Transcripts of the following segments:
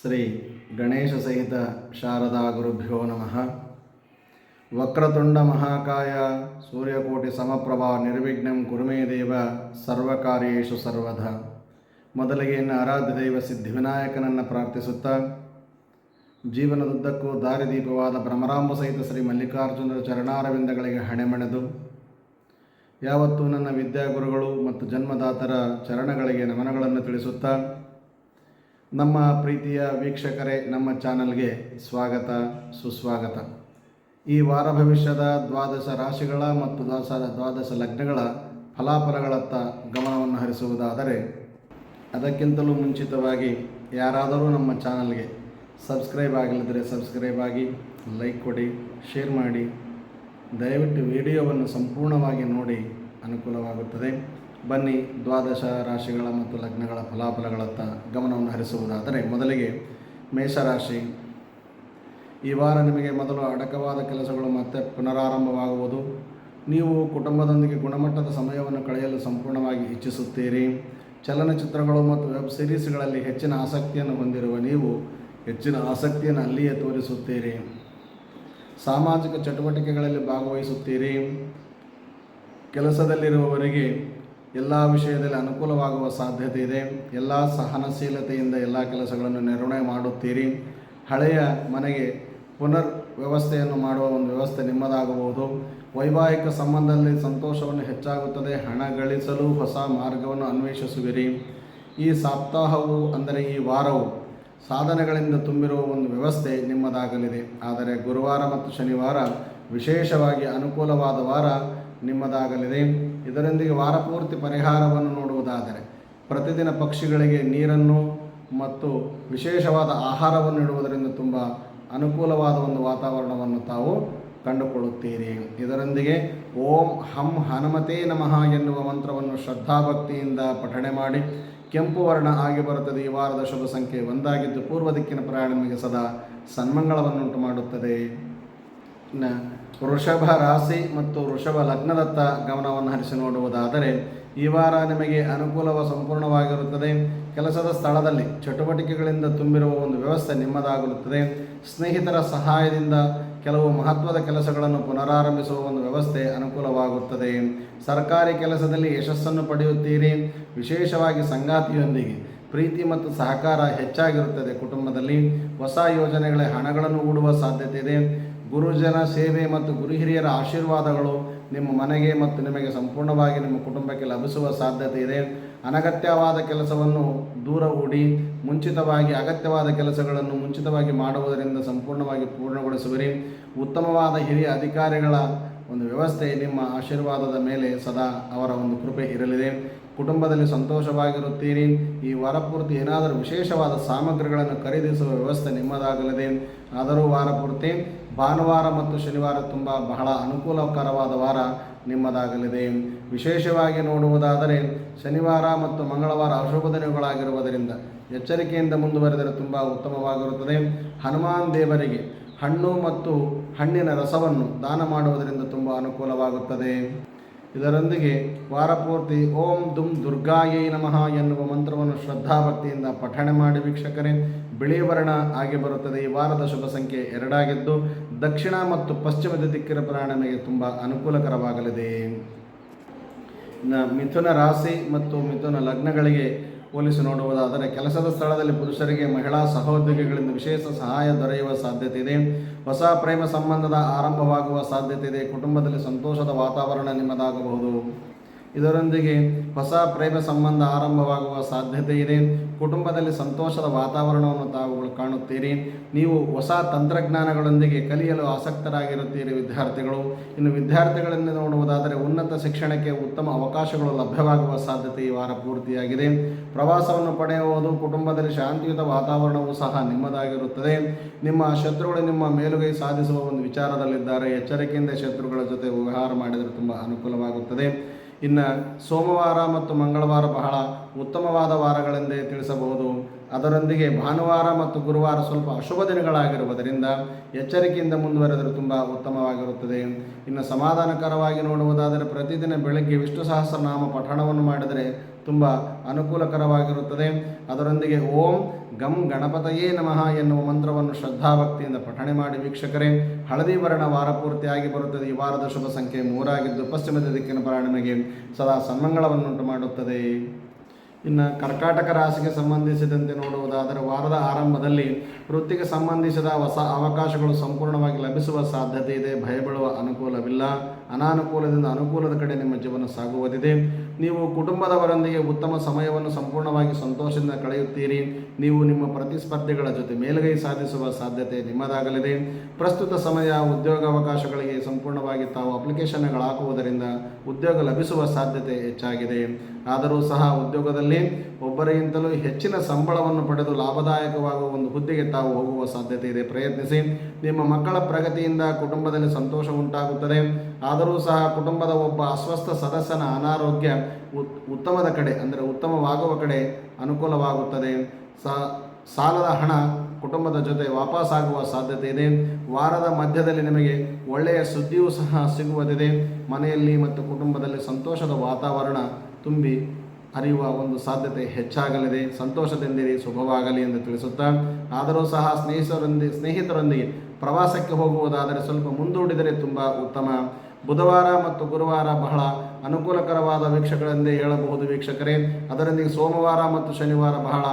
ಶ್ರೀ ಗಣೇಶ ಸಹಿತ ಶಾರದಾ ಗುರುಭ್ಯೋ ನಮಃ. ವಕ್ರತುಂಡ ಮಹಾಕಾಯ ಸೂರ್ಯಕೋಟಿ ಸಮಪ್ರಭಾ ನಿರ್ವಿಘ್ನಂ ಕುರುಮೇ ದೇವ ಸರ್ವಕಾರ್ಯೇಷು ಸರ್ವಧ. ಮೊದಲಿಗೆ ಆರಾಧ್ಯ ದೈವ ಸಿದ್ಧಿವಿನಾಯಕನನ್ನು ಪ್ರಾರ್ಥಿಸುತ್ತಾ ಜೀವನದುದ್ದಕ್ಕೂ ದಾರಿದೀಪವಾದ ಭ್ರಮರಾಂಬ ಸಹಿತ ಶ್ರೀ ಮಲ್ಲಿಕಾರ್ಜುನರ ಚರಣಾರವಿಂದಗಳಿಗೆ ಹಣೆಮಣೆದು. ಯಾವತ್ತೂ ನನ್ನ ವಿದ್ಯಾಗುರುಗಳು ಮತ್ತು ಜನ್ಮದಾತರ ಚರಣಗಳಿಗೆ ನಮನಗಳನ್ನು ತಿಳಿಸುತ್ತಾ ನಮ್ಮ ಪ್ರೀತಿಯ ವೀಕ್ಷಕರೇ, ನಮ್ಮ ಚಾನಲ್ಗೆ ಸ್ವಾಗತ, ಸುಸ್ವಾಗತ. ಈ ವಾರ ಭವಿಷ್ಯದ ದ್ವಾದಶ ರಾಶಿಗಳ ಮತ್ತು ದ್ವಾದಶ ದ್ವಾದಶ ಲಗ್ನಗಳ ಫಲಾಫಲಗಳತ್ತ ಗಮನವನ್ನು ಹರಿಸುವುದಾದರೆ, ಅದಕ್ಕಿಂತಲೂ ಮುಂಚಿತವಾಗಿ ಯಾರಾದರೂ ನಮ್ಮ ಚಾನಲ್ಗೆ ಸಬ್ಸ್ಕ್ರೈಬ್ ಆಗಲಿದ್ದರೆ ಸಬ್ಸ್ಕ್ರೈಬ್ ಆಗಿ, ಲೈಕ್ ಕೊಡಿ, ಶೇರ್ ಮಾಡಿ. ದಯವಿಟ್ಟು ವಿಡಿಯೋವನ್ನು ಸಂಪೂರ್ಣವಾಗಿ ನೋಡಿ ಅನುಕೂಲವಾಗುತ್ತದೆ. ಬನ್ನಿ ದ್ವಾದಶ ರಾಶಿಗಳ ಮತ್ತು ಲಗ್ನಗಳ ಫಲಾಫಲಗಳತ್ತ ಗಮನವನ್ನು ಹರಿಸುವುದಾದರೆ ಮೊದಲಿಗೆ ಮೇಷರಾಶಿ ಈ ವಾರ ನಿಮಗೆ ಮೊದಲು ಅಡಕವಾದ ಕೆಲಸಗಳು ಮತ್ತೆ ಪುನರಾರಂಭವಾಗುವುದು. ನೀವು ಕುಟುಂಬದೊಂದಿಗೆ ಗುಣಮಟ್ಟದ ಸಮಯವನ್ನು ಕಳೆಯಲು ಸಂಪೂರ್ಣವಾಗಿ ಇಚ್ಛಿಸುತ್ತೀರಿ. ಚಲನಚಿತ್ರಗಳು ಮತ್ತು ವೆಬ್ ಸೀರೀಸ್ಗಳಲ್ಲಿ ಹೆಚ್ಚಿನ ಆಸಕ್ತಿಯನ್ನು ಹೊಂದಿರುವ ನೀವು ಹೆಚ್ಚಿನ ಆಸಕ್ತಿಯನ್ನು ಅಲ್ಲಿಯೇ ತೋರಿಸುತ್ತೀರಿ. ಸಾಮಾಜಿಕ ಚಟುವಟಿಕೆಗಳಲ್ಲಿ ಭಾಗವಹಿಸುತ್ತೀರಿ. ಕೆಲಸದಲ್ಲಿರುವವರಿಗೆ ಎಲ್ಲ ವಿಷಯದಲ್ಲಿ ಅನುಕೂಲವಾಗುವ ಸಾಧ್ಯತೆ ಇದೆ. ಎಲ್ಲ ಸಹನಶೀಲತೆಯಿಂದ ಎಲ್ಲ ಕೆಲಸಗಳನ್ನು ನಿರ್ವಹಣೆ ಮಾಡುತ್ತೀರಿ. ಹಳೆಯ ಮನೆಗೆ ಪುನರ್ ವ್ಯವಸ್ಥೆಯನ್ನು ಮಾಡುವ ಒಂದು ವ್ಯವಸ್ಥೆ ನಿಮ್ಮದಾಗಬಹುದು. ವೈವಾಹಿಕ ಸಂಬಂಧದಲ್ಲಿ ಸಂತೋಷವನ್ನು ಹೆಚ್ಚಾಗುತ್ತದೆ. ಹಣ ಗಳಿಸಲು ಹೊಸ ಮಾರ್ಗವನ್ನು ಅನ್ವೇಷಿಸುವಿರಿ. ಈ ಸಪ್ತಾಹವು ಅಂದರೆ ಈ ವಾರವು ಸಾಧನೆಗಳಿಂದ ತುಂಬಿರುವ ಒಂದು ವ್ಯವಸ್ಥೆ ನಿಮ್ಮದಾಗಲಿದೆ. ಆದರೆ ಗುರುವಾರ ಮತ್ತು ಶನಿವಾರ ವಿಶೇಷವಾಗಿ ಅನುಕೂಲವಾದ ವಾರ ನಿಮ್ಮದಾಗಲಿದೆ. ಇದರೊಂದಿಗೆ ವಾರಪೂರ್ತಿ ಪರಿಹಾರವನ್ನು ನೋಡುವುದಾದರೆ ಪ್ರತಿದಿನ ಪಕ್ಷಿಗಳಿಗೆ ನೀರನ್ನು ಮತ್ತು ವಿಶೇಷವಾದ ಆಹಾರವನ್ನು ನೀಡುವುದರಿಂದ ತುಂಬ ಅನುಕೂಲವಾದ ಒಂದು ವಾತಾವರಣವನ್ನು ತಾವು ಕಂಡುಕೊಳ್ಳುತ್ತೀರಿ. ಇದರೊಂದಿಗೆ ಓಂ ಹಂ ಹನುಮತೇ ನಮಃ ಎನ್ನುವ ಮಂತ್ರವನ್ನು ಶ್ರದ್ಧಾಭಕ್ತಿಯಿಂದ ಪಠಣೆ ಮಾಡಿ ಕೆಂಪು ವರ್ಣ ಆಗಿ ಬರುತ್ತದೆ. ಈ ವಾರದ ಶುಭ ಸಂಖ್ಯೆ ಒಂದಾಗಿದ್ದು ಪೂರ್ವ ದಿಕ್ಕಿನ ಪ್ರಯಾಣ ನಿಮಗೆ ಸದಾ ಸನ್ಮಂಗಳವನ್ನುಂಟು ಮಾಡುತ್ತದೆ. ವೃಷಭ ರಾಶಿ ಮತ್ತು ವೃಷಭ ಲಗ್ನದತ್ತ ಗಮನವನ್ನು ಹರಿಸಿ ನೋಡುವುದಾದರೆ ಈ ವಾರ ನಿಮಗೆ ಅನುಕೂಲವ ಸಂಪೂರ್ಣವಾಗಿರುತ್ತದೆ. ಕೆಲಸದ ಸ್ಥಳದಲ್ಲಿ ಚಟುವಟಿಕೆಗಳಿಂದ ತುಂಬಿರುವ ಒಂದು ವ್ಯವಸ್ಥೆ ನಿಮ್ಮದಾಗಿರುತ್ತದೆ. ಸ್ನೇಹಿತರ ಸಹಾಯದಿಂದ ಕೆಲವು ಮಹತ್ವದ ಕೆಲಸಗಳನ್ನು ಪುನರಾರಂಭಿಸುವ ಒಂದು ವ್ಯವಸ್ಥೆ ಅನುಕೂಲವಾಗುತ್ತದೆ. ಸರ್ಕಾರಿ ಕೆಲಸದಲ್ಲಿ ಯಶಸ್ಸನ್ನು ಪಡೆಯುತ್ತೀರಿ. ವಿಶೇಷವಾಗಿ ಸಂಗಾತಿಯೊಂದಿಗೆ ಪ್ರೀತಿ ಮತ್ತು ಸಹಕಾರ ಹೆಚ್ಚಾಗಿರುತ್ತದೆ ಕುಟುಂಬದಲ್ಲಿ. ಹೊಸ ಯೋಜನೆಗಳ ಹಣಗಳನ್ನು ಹೂಡುವ ಸಾಧ್ಯತೆ ಇದೆ. ಗುರುಜನ ಸೇವೆ ಮತ್ತು ಗುರು ಹಿರಿಯರ ಆಶೀರ್ವಾದಗಳು ನಿಮ್ಮ ಮನೆಗೆ ಮತ್ತು ನಿಮಗೆ ಸಂಪೂರ್ಣವಾಗಿ ನಿಮ್ಮ ಕುಟುಂಬಕ್ಕೆ ಲಭಿಸುವ ಸಾಧ್ಯತೆ ಇದೆ. ಅನಗತ್ಯವಾದ ಕೆಲಸವನ್ನು ದೂರ ಹೂಡಿ, ಮುಂಚಿತವಾಗಿ ಅಗತ್ಯವಾದ ಕೆಲಸಗಳನ್ನು ಮುಂಚಿತವಾಗಿ ಮಾಡುವುದರಿಂದ ಸಂಪೂರ್ಣವಾಗಿ ಪೂರ್ಣಗೊಳಿಸುವಿರಿ. ಉತ್ತಮವಾದ ಹಿರಿಯ ಅಧಿಕಾರಿಗಳ ಒಂದು ವ್ಯವಸ್ಥೆ ನಿಮ್ಮ ಆಶೀರ್ವಾದದ ಮೇಲೆ ಸದಾ ಅವರ ಒಂದು ಕೃಪೆ ಇರಲಿದೆ. ಕುಟುಂಬದಲ್ಲಿ ಸಂತೋಷವಾಗಿರುತ್ತೀರಿ. ಈ ವಾರಪೂರ್ತಿ ಏನಾದರೂ ವಿಶೇಷವಾದ ಸಾಮಗ್ರಿಗಳನ್ನು ಖರೀದಿಸುವ ವ್ಯವಸ್ಥೆ ನಿಮ್ಮದಾಗಲಿದೆ. ಆದರೂ ವಾರಪೂರ್ತಿ ಭಾನುವಾರ ಮತ್ತು ಶನಿವಾರ ತುಂಬ ಬಹಳ ಅನುಕೂಲಕರವಾದ ವಾರ ನಿಮ್ಮದಾಗಲಿದೆ. ವಿಶೇಷವಾಗಿ ನೋಡುವುದಾದರೆ ಶನಿವಾರ ಮತ್ತು ಮಂಗಳವಾರ ಅಶುಭ ದಿನಗಳಾಗಿರುವುದರಿಂದ ಎಚ್ಚರಿಕೆಯಿಂದ ಮುಂದುವರೆದರೆ ತುಂಬ ಉತ್ತಮವಾಗಿರುತ್ತದೆ. ಹನುಮಾನ್ ದೇವರಿಗೆ ಹಣ್ಣು ಮತ್ತು ಹಣ್ಣಿನ ರಸವನ್ನು ದಾನ ಮಾಡುವುದರಿಂದ ತುಂಬ ಅನುಕೂಲವಾಗುತ್ತದೆ. ಇದರೊಂದಿಗೆ ವಾರಪೂರ್ತಿ ಓಂ ದುಂ ದುರ್ಗಾಯೈ ನಮಃ ಎನ್ನುವ ಮಂತ್ರವನ್ನು ಶ್ರದ್ಧಾಭಕ್ತಿಯಿಂದ ಪಠಣೆ ಮಾಡಿ ವೀಕ್ಷಕರೇ, ಬಿಳಿ ವರ್ಣ ಆಗಿ ಬರುತ್ತದೆ. ಈ ವಾರದ ಶುಭ ಸಂಖ್ಯೆ ಎರಡಾಗಿದ್ದು, ದಕ್ಷಿಣ ಮತ್ತು ಪಶ್ಚಿಮದ ದಿಕ್ಕಿನ ಪ್ರಯಾಣ ನಮಗೆ ತುಂಬ ಅನುಕೂಲಕರವಾಗಲಿದೆ. ಮಿಥುನ ರಾಶಿ ಮತ್ತು ಮಿಥುನ ಲಗ್ನಗಳಿಗೆ ಹೋಲಿಸಿ ನೋಡುವುದಾದರೆ ಕೆಲಸದ ಸ್ಥಳದಲ್ಲಿ ಪುರುಷರಿಗೆ, ಮಹಿಳಾ ಸಹೋದ್ಯೋಗಿಗಳಿಂದ ವಿಶೇಷ ಸಹಾಯ ದೊರೆಯುವ ಸಾಧ್ಯತೆ ಇದೆ. ಹೊಸ ಪ್ರೇಮ ಸಂಬಂಧದ ಆರಂಭವಾಗುವ ಸಾಧ್ಯತೆ ಇದೆ. ಕುಟುಂಬದಲ್ಲಿ ಸಂತೋಷದ ವಾತಾವರಣ ನಿಮ್ಮದಾಗಬಹುದು. ಇದರೊಂದಿಗೆ ಹೊಸ ಪ್ರೇಮ ಸಂಬಂಧ ಆರಂಭವಾಗುವ ಸಾಧ್ಯತೆ ಇದೆ. ಕುಟುಂಬದಲ್ಲಿ ಸಂತೋಷದ ವಾತಾವರಣವನ್ನು ತಾವುಗಳು ಕಾಣುತ್ತೀರಿ. ನೀವು ಹೊಸ ತಂತ್ರಜ್ಞಾನಗಳೊಂದಿಗೆ ಕಲಿಯಲು ಆಸಕ್ತರಾಗಿರುತ್ತೀರಿ ವಿದ್ಯಾರ್ಥಿಗಳು. ಇನ್ನು ವಿದ್ಯಾರ್ಥಿಗಳನ್ನು ನೋಡುವುದಾದರೆ ಉನ್ನತ ಶಿಕ್ಷಣಕ್ಕೆ ಉತ್ತಮ ಅವಕಾಶಗಳು ಲಭ್ಯವಾಗುವ ಸಾಧ್ಯತೆ ಈ ವಾರ ಪೂರ್ತಿಯಾಗಿದೆ. ಪ್ರವಾಸವನ್ನು ಪಡೆಯುವುದು ಕುಟುಂಬದಲ್ಲಿ ಶಾಂತಿಯುತ ವಾತಾವರಣವೂ ಸಹ ನಿಮ್ಮದಾಗಿರುತ್ತದೆ. ನಿಮ್ಮ ಶತ್ರುಗಳು ನಿಮ್ಮ ಮೇಲುಗೈ ಸಾಧಿಸುವ ಒಂದು ವಿಚಾರದಲ್ಲಿದ್ದಾರೆ. ಎಚ್ಚರಿಕೆಯಿಂದ ಶತ್ರುಗಳ ಜೊತೆ ವ್ಯವಹಾರ ಮಾಡಿದರೆ ತುಂಬ ಅನುಕೂಲವಾಗುತ್ತದೆ. ಇನ್ನು ಸೋಮವಾರ ಮತ್ತು ಮಂಗಳವಾರ ಬಹಳ ಉತ್ತಮವಾದ ವಾರಗಳೆಂದೇ ತಿಳಿಸಬಹುದು. ಅದರೊಂದಿಗೆ ಭಾನುವಾರ ಮತ್ತು ಗುರುವಾರ ಸ್ವಲ್ಪ ಅಶುಭ ದಿನಗಳಾಗಿರುವುದರಿಂದ ಎಚ್ಚರಿಕೆಯಿಂದ ಮುಂದುವರೆದರೆ ತುಂಬ ಉತ್ತಮವಾಗಿರುತ್ತದೆ. ಇನ್ನು ಸಮಾಧಾನಕರವಾಗಿ ನೋಡುವುದಾದರೆ ಪ್ರತಿದಿನ ಬೆಳಗ್ಗೆ ವಿಷ್ಣು ಸಹಸ್ರನಾಮ ಪಠಣವನ್ನು ಮಾಡಿದರೆ ತುಂಬ ಅನುಕೂಲಕರವಾಗಿರುತ್ತದೆ. ಅದರೊಂದಿಗೆ ಓಂ ಗಂ ಗಣಪತಯೇ ನಮಃ ಎನ್ನುವ ಮಂತ್ರವನ್ನು ಶ್ರದ್ಧಾಭಕ್ತಿಯಿಂದ ಪಠಣೆ ಮಾಡಿ ವೀಕ್ಷಕರೇ, ಹಳದಿ ವರ್ಣ ವಾರ ಪೂರ್ತಿಯಾಗಿ ಬರುತ್ತದೆ. ಈ ವಾರದ ಶುಭ ಸಂಖ್ಯೆ ಮೂರಾಗಿದ್ದು ಪಶ್ಚಿಮದ ದಿಕ್ಕಿನ ಪರಾಣಿಮಗೆ ಸದಾ ಸನ್ಮಂಗಳವನ್ನುಂಟು ಮಾಡುತ್ತದೆ. ಇನ್ನು ಕರ್ಕಾಟಕ ರಾಶಿಗೆ ಸಂಬಂಧಿಸಿದಂತೆ ನೋಡುವುದಾದರೆ ವಾರದ ಆರಂಭದಲ್ಲಿ ವೃತ್ತಿಗೆ ಸಂಬಂಧಿಸಿದ ಹೊಸ ಅವಕಾಶಗಳು ಸಂಪೂರ್ಣವಾಗಿ ಲಭಿಸುವ ಸಾಧ್ಯತೆ ಇದೆ. ಭಯಬೀಳುವ ಅನುಕೂಲವಿಲ್ಲ. ಅನಾನುಕೂಲದಿಂದ ಅನುಕೂಲದ ಕಡೆ ನಿಮ್ಮ ಜೀವನ ಸಾಗುವುದಿದೆ. ನೀವು ಕುಟುಂಬದವರೊಂದಿಗೆ ಉತ್ತಮ ಸಮಯವನ್ನು ಸಂಪೂರ್ಣವಾಗಿ ಸಂತೋಷದಿಂದ ಕಳೆಯುತ್ತೀರಿ. ನೀವು ನಿಮ್ಮ ಪ್ರತಿಸ್ಪರ್ಧಿಗಳ ಜೊತೆ ಮೇಲುಗೈ ಸಾಧಿಸುವ ಸಾಧ್ಯತೆ ನಿಮ್ಮದಾಗಲಿದೆ. ಪ್ರಸ್ತುತ ಸಮಯ ಉದ್ಯೋಗಾವಕಾಶಗಳಿಗೆ ಸಂಪೂರ್ಣವಾಗಿ ತಾವು ಅಪ್ಲಿಕೇಶನ್ಗಳಾಕುವುದರಿಂದ ಉದ್ಯೋಗ ಲಭಿಸುವ ಸಾಧ್ಯತೆ ಹೆಚ್ಚಾಗಿದೆ. ಆದರೂ ಸಹ ಉದ್ಯೋಗದಲ್ಲಿ ಒಬ್ಬರಿಗಿಂತಲೂ ಹೆಚ್ಚಿನ ಸಂಬಳವನ್ನು ಪಡೆದು ಲಾಭದಾಯಕವಾಗುವ ಒಂದು ಹುದ್ದೆಗೆ ತಾವು ಹೋಗುವ ಸಾಧ್ಯತೆ ಇದೆ. ಪ್ರಯತ್ನಿಸಿ. ನಿಮ್ಮ ಮಕ್ಕಳ ಪ್ರಗತಿಯಿಂದ ಕುಟುಂಬದಲ್ಲಿ ಸಂತೋಷ ಉಂಟಾಗುತ್ತದೆ. ಆದರೂ ಸಹ ಕುಟುಂಬದ ಒಬ್ಬ ಅಸ್ವಸ್ಥ ಸದಸ್ಯನ ಅನಾರೋಗ್ಯ ಉತ್- ಉತ್ತಮದ ಕಡೆ, ಅಂದರೆ ಉತ್ತಮವಾಗುವ ಕಡೆ ಅನುಕೂಲವಾಗುತ್ತದೆ. ಸಾಲದ ಹಣ ಕುಟುಂಬದ ಜೊತೆ ವಾಪಸ್ಸಾಗುವ ಸಾಧ್ಯತೆ ಇದೆ. ವಾರದ ಮಧ್ಯದಲ್ಲಿ ನಿಮಗೆ ಒಳ್ಳೆಯ ಸುದ್ದಿಯೂ ಸಹ ಸಿಗುವುದಿದೆ. ಮನೆಯಲ್ಲಿ ಮತ್ತು ಕುಟುಂಬದಲ್ಲಿ ಸಂತೋಷದ ವಾತಾವರಣ ತುಂಬಿ ಹರಿಯುವ ಒಂದು ಸಾಧ್ಯತೆ ಹೆಚ್ಚಾಗಲಿದೆ. ಸಂತೋಷದಿಂದಿರಿ ಶುಭವಾಗಲಿ ಎಂದು ತಿಳಿಸುತ್ತಾ, ಆದರೂ ಸಹ ಸ್ನೇಹಿತರೊಂದಿಗೆ ಸ್ನೇಹಿತರೊಂದಿಗೆ ಪ್ರವಾಸಕ್ಕೆ ಹೋಗುವುದಾದರೆ ಸ್ವಲ್ಪ ಮುಂದೂಡಿದರೆ ತುಂಬ ಉತ್ತಮ. ಬುಧವಾರ ಮತ್ತು ಗುರುವಾರ ಬಹಳ ಅನುಕೂಲಕರವಾದ ವೀಕ್ಷಕರೆಂದೇ ಹೇಳಬಹುದು ವೀಕ್ಷಕರೇ. ಅದರೊಂದಿಗೆ ಸೋಮವಾರ ಮತ್ತು ಶನಿವಾರ ಬಹಳ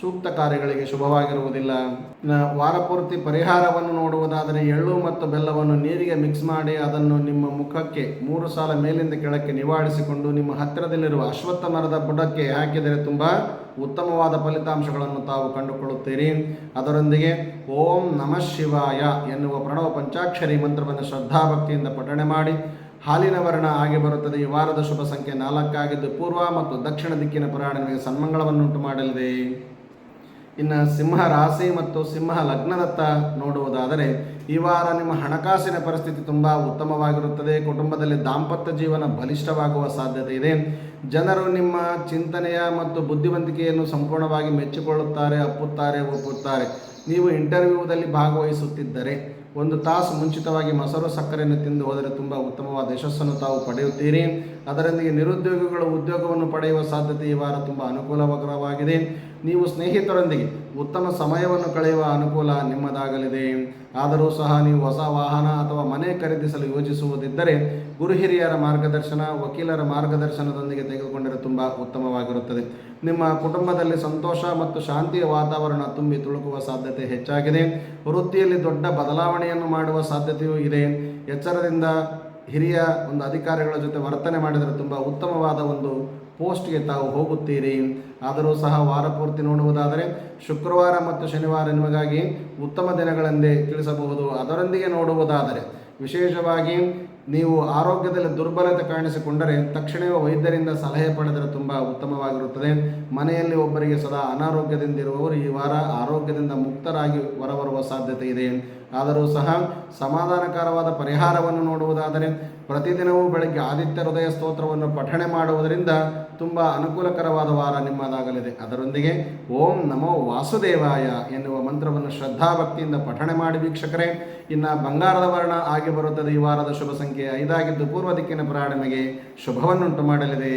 ಸೂಕ್ತ ಕಾರ್ಯಗಳಿಗೆ ಶುಭವಾಗಿರುವುದಿಲ್ಲ. ವಾರಪೂರ್ತಿ ಪರಿಹಾರವನ್ನು ನೋಡುವುದಾದರೆ ಎಳ್ಳು ಮತ್ತು ಬೆಲ್ಲವನ್ನು ನೀರಿಗೆ ಮಿಕ್ಸ್ ಮಾಡಿ ಅದನ್ನು ನಿಮ್ಮ ಮುಖಕ್ಕೆ ಮೂರು ಸಾಲ ಮೇಲಿಂದ ಕೆಳಕ್ಕೆ ನಿವಾರಿಸಿಕೊಂಡು ನಿಮ್ಮ ಹತ್ತಿರದಲ್ಲಿರುವ ಅಶ್ವತ್ಥ ಮರದ ಬುಡಕ್ಕೆ ಹಾಕಿದರೆ ತುಂಬ ಉತ್ತಮವಾದ ಫಲಿತಾಂಶಗಳನ್ನು ತಾವು ಕಂಡುಕೊಳ್ಳುತ್ತೀರಿ. ಅದರೊಂದಿಗೆ ಓಂ ನಮಃ ಶಿವಾಯ ಎನ್ನುವ ಪ್ರಣವ ಪಂಚಾಕ್ಷರಿ ಮಂತ್ರವನ್ನು ಶ್ರದ್ಧಾಭಕ್ತಿಯಿಂದ ಪಠಣೆ ಮಾಡಿ ಹಾಲಿನ ವರ್ಣ ಆಗಿ ಬರುತ್ತದೆ. ಈ ವಾರದ ಶುಭ ಸಂಖ್ಯೆ ನಾಲ್ಕಾಗಿದ್ದು ಪೂರ್ವ ಮತ್ತು ದಕ್ಷಿಣ ದಿಕ್ಕಿನ ಪುರಾಣ ನಿಮಗೆ ಸನ್ಮಂಗಳವನ್ನುಂಟು ಮಾಡಲಿದೆ. ಇನ್ನು ಸಿಂಹ ರಾಶಿ ಮತ್ತು ಸಿಂಹ ಲಗ್ನದತ್ತ ನೋಡುವುದಾದರೆ, ಈ ವಾರ ನಿಮ್ಮ ಹಣಕಾಸಿನ ಪರಿಸ್ಥಿತಿ ತುಂಬ ಉತ್ತಮವಾಗಿರುತ್ತದೆ. ಕುಟುಂಬದಲ್ಲಿ ದಾಂಪತ್ಯ ಜೀವನ ಬಲಿಷ್ಠವಾಗುವ ಸಾಧ್ಯತೆ ಇದೆ. ಜನರು ನಿಮ್ಮ ಚಿಂತನೆಯ ಮತ್ತು ಬುದ್ಧಿವಂತಿಕೆಯನ್ನು ಸಂಪೂರ್ಣವಾಗಿ ಮೆಚ್ಚಿಕೊಳ್ಳುತ್ತಾರೆ ಅಪ್ಪುತ್ತಾರೆ ಒಪ್ಪುತ್ತಾರೆ. ನೀವು ಇಂಟರ್ವ್ಯೂದಲ್ಲಿ ಭಾಗವಹಿಸುತ್ತಿದ್ದರೆ ಒಂದು ತಾಸು ಮುಂಚಿತವಾಗಿ ಮೊಸರು ಸಕ್ಕರೆಯನ್ನು ತಿಂದು ಹೋದರೆ ತುಂಬ ಉತ್ತಮವಾದ ಯಶಸ್ಸನ್ನು ತಾವು ಪಡೆಯುತ್ತೀರಿ. ಅದರೊಂದಿಗೆ ನಿರುದ್ಯೋಗಿಗಳು ಉದ್ಯೋಗವನ್ನು ಪಡೆಯುವ ಸಾಧ್ಯತೆ ಈ ವಾರ ತುಂಬ ಅನುಕೂಲಕರವಾಗಿದೆ. ನೀವು ಸ್ನೇಹಿತರೊಂದಿಗೆ ಉತ್ತಮ ಸಮಯವನ್ನು ಕಳೆಯುವ ಅನುಕೂಲ ನಿಮ್ಮದಾಗಲಿದೆ. ಆದರೂ ಸಹ ನೀವು ಹೊಸ ವಾಹನ ಅಥವಾ ಮನೆ ಖರೀದಿಸಲು ಯೋಜಿಸುವುದಿದ್ದರೆ ಗುರು ಹಿರಿಯರ ಮಾರ್ಗದರ್ಶನ, ವಕೀಲರ ಮಾರ್ಗದರ್ಶನದೊಂದಿಗೆ ತೆಗೆದುಕೊಂಡರೆ ತುಂಬ ಉತ್ತಮವಾಗಿರುತ್ತದೆ. ನಿಮ್ಮ ಕುಟುಂಬದಲ್ಲಿ ಸಂತೋಷ ಮತ್ತು ಶಾಂತಿಯ ವಾತಾವರಣ ತುಂಬಿ ತುಳುಕುವ ಸಾಧ್ಯತೆ ಹೆಚ್ಚಾಗಿದೆ. ವೃತ್ತಿಯಲ್ಲಿ ದೊಡ್ಡ ಬದಲಾವಣೆಯನ್ನು ಮಾಡುವ ಸಾಧ್ಯತೆಯೂ ಇದೆ. ಎಚ್ಚರದಿಂದ ಹಿರಿಯ ಒಂದು ಅಧಿಕಾರಿಗಳ ಜೊತೆ ವರ್ತನೆ ಮಾಡಿದರೆ ತುಂಬ ಉತ್ತಮವಾದ ಒಂದು ಪೋಸ್ಟ್ಗೆ ತಾವು ಹೋಗುತ್ತೀರಿ. ಆದರೂ ಸಹ ವಾರ ಪೂರ್ತಿ ನೋಡುವುದಾದರೆ ಶುಕ್ರವಾರ ಮತ್ತು ಶನಿವಾರ ನಿಮಗಾಗಿ ಉತ್ತಮ ದಿನಗಳೆಂದೇ ತಿಳಿಸಬಹುದು. ಅದರೊಂದಿಗೆ ನೋಡುವುದಾದರೆ ವಿಶೇಷವಾಗಿ ನೀವು ಆರೋಗ್ಯದಲ್ಲಿ ದುರ್ಬಲತೆ ಕಾಣಿಸಿಕೊಂಡರೆ ತಕ್ಷಣವೇ ವೈದ್ಯರಿಂದ ಸಲಹೆ ಪಡೆದರೆ ತುಂಬ ಉತ್ತಮವಾಗಿರುತ್ತದೆ. ಮನೆಯಲ್ಲಿ ಒಬ್ಬರಿಗೆ ಸದಾ ಅನಾರೋಗ್ಯದಿಂದ ಇರುವವರು ಈ ವಾರ ಆರೋಗ್ಯದಿಂದ ಮುಕ್ತರಾಗಿ ಹೊರಬರುವ ಸಾಧ್ಯತೆ ಇದೆ. ಆದರೂ ಸಹ ಸಮಾಧಾನಕರವಾದ ಪರಿಹಾರವನ್ನು ನೋಡುವುದಾದರೆ ಪ್ರತಿದಿನವೂ ಬೆಳಗ್ಗೆ ಆದಿತ್ಯ ಹೃದಯ ಸ್ತೋತ್ರವನ್ನು ಪಠಣೆ ಮಾಡುವುದರಿಂದ ತುಂಬ ಅನುಕೂಲಕರವಾದ ವಾರ ನಿಮ್ಮದಾಗಲಿದೆ. ಅದರೊಂದಿಗೆ ಓಂ ನಮೋ ವಾಸುದೇವಾಯ ಎನ್ನುವ ಮಂತ್ರವನ್ನು ಶ್ರದ್ಧಾಭಕ್ತಿಯಿಂದ ಪಠಣೆ ಮಾಡಿ ವೀಕ್ಷಕರೇ, ಇನ್ನು ಬಂಗಾರದ ವರ್ಣ ಆಗಿ ಬರುತ್ತದೆ. ಈ ವಾರದ ಶುಭ ಸಂಖ್ಯೆ ಐದಾಗಿದ್ದು ಪೂರ್ವ ದಿಕ್ಕಿನ ಪ್ರಾರಂಭಿಗೆ ಶುಭವನ್ನುಂಟು ಮಾಡಲಿದೆ.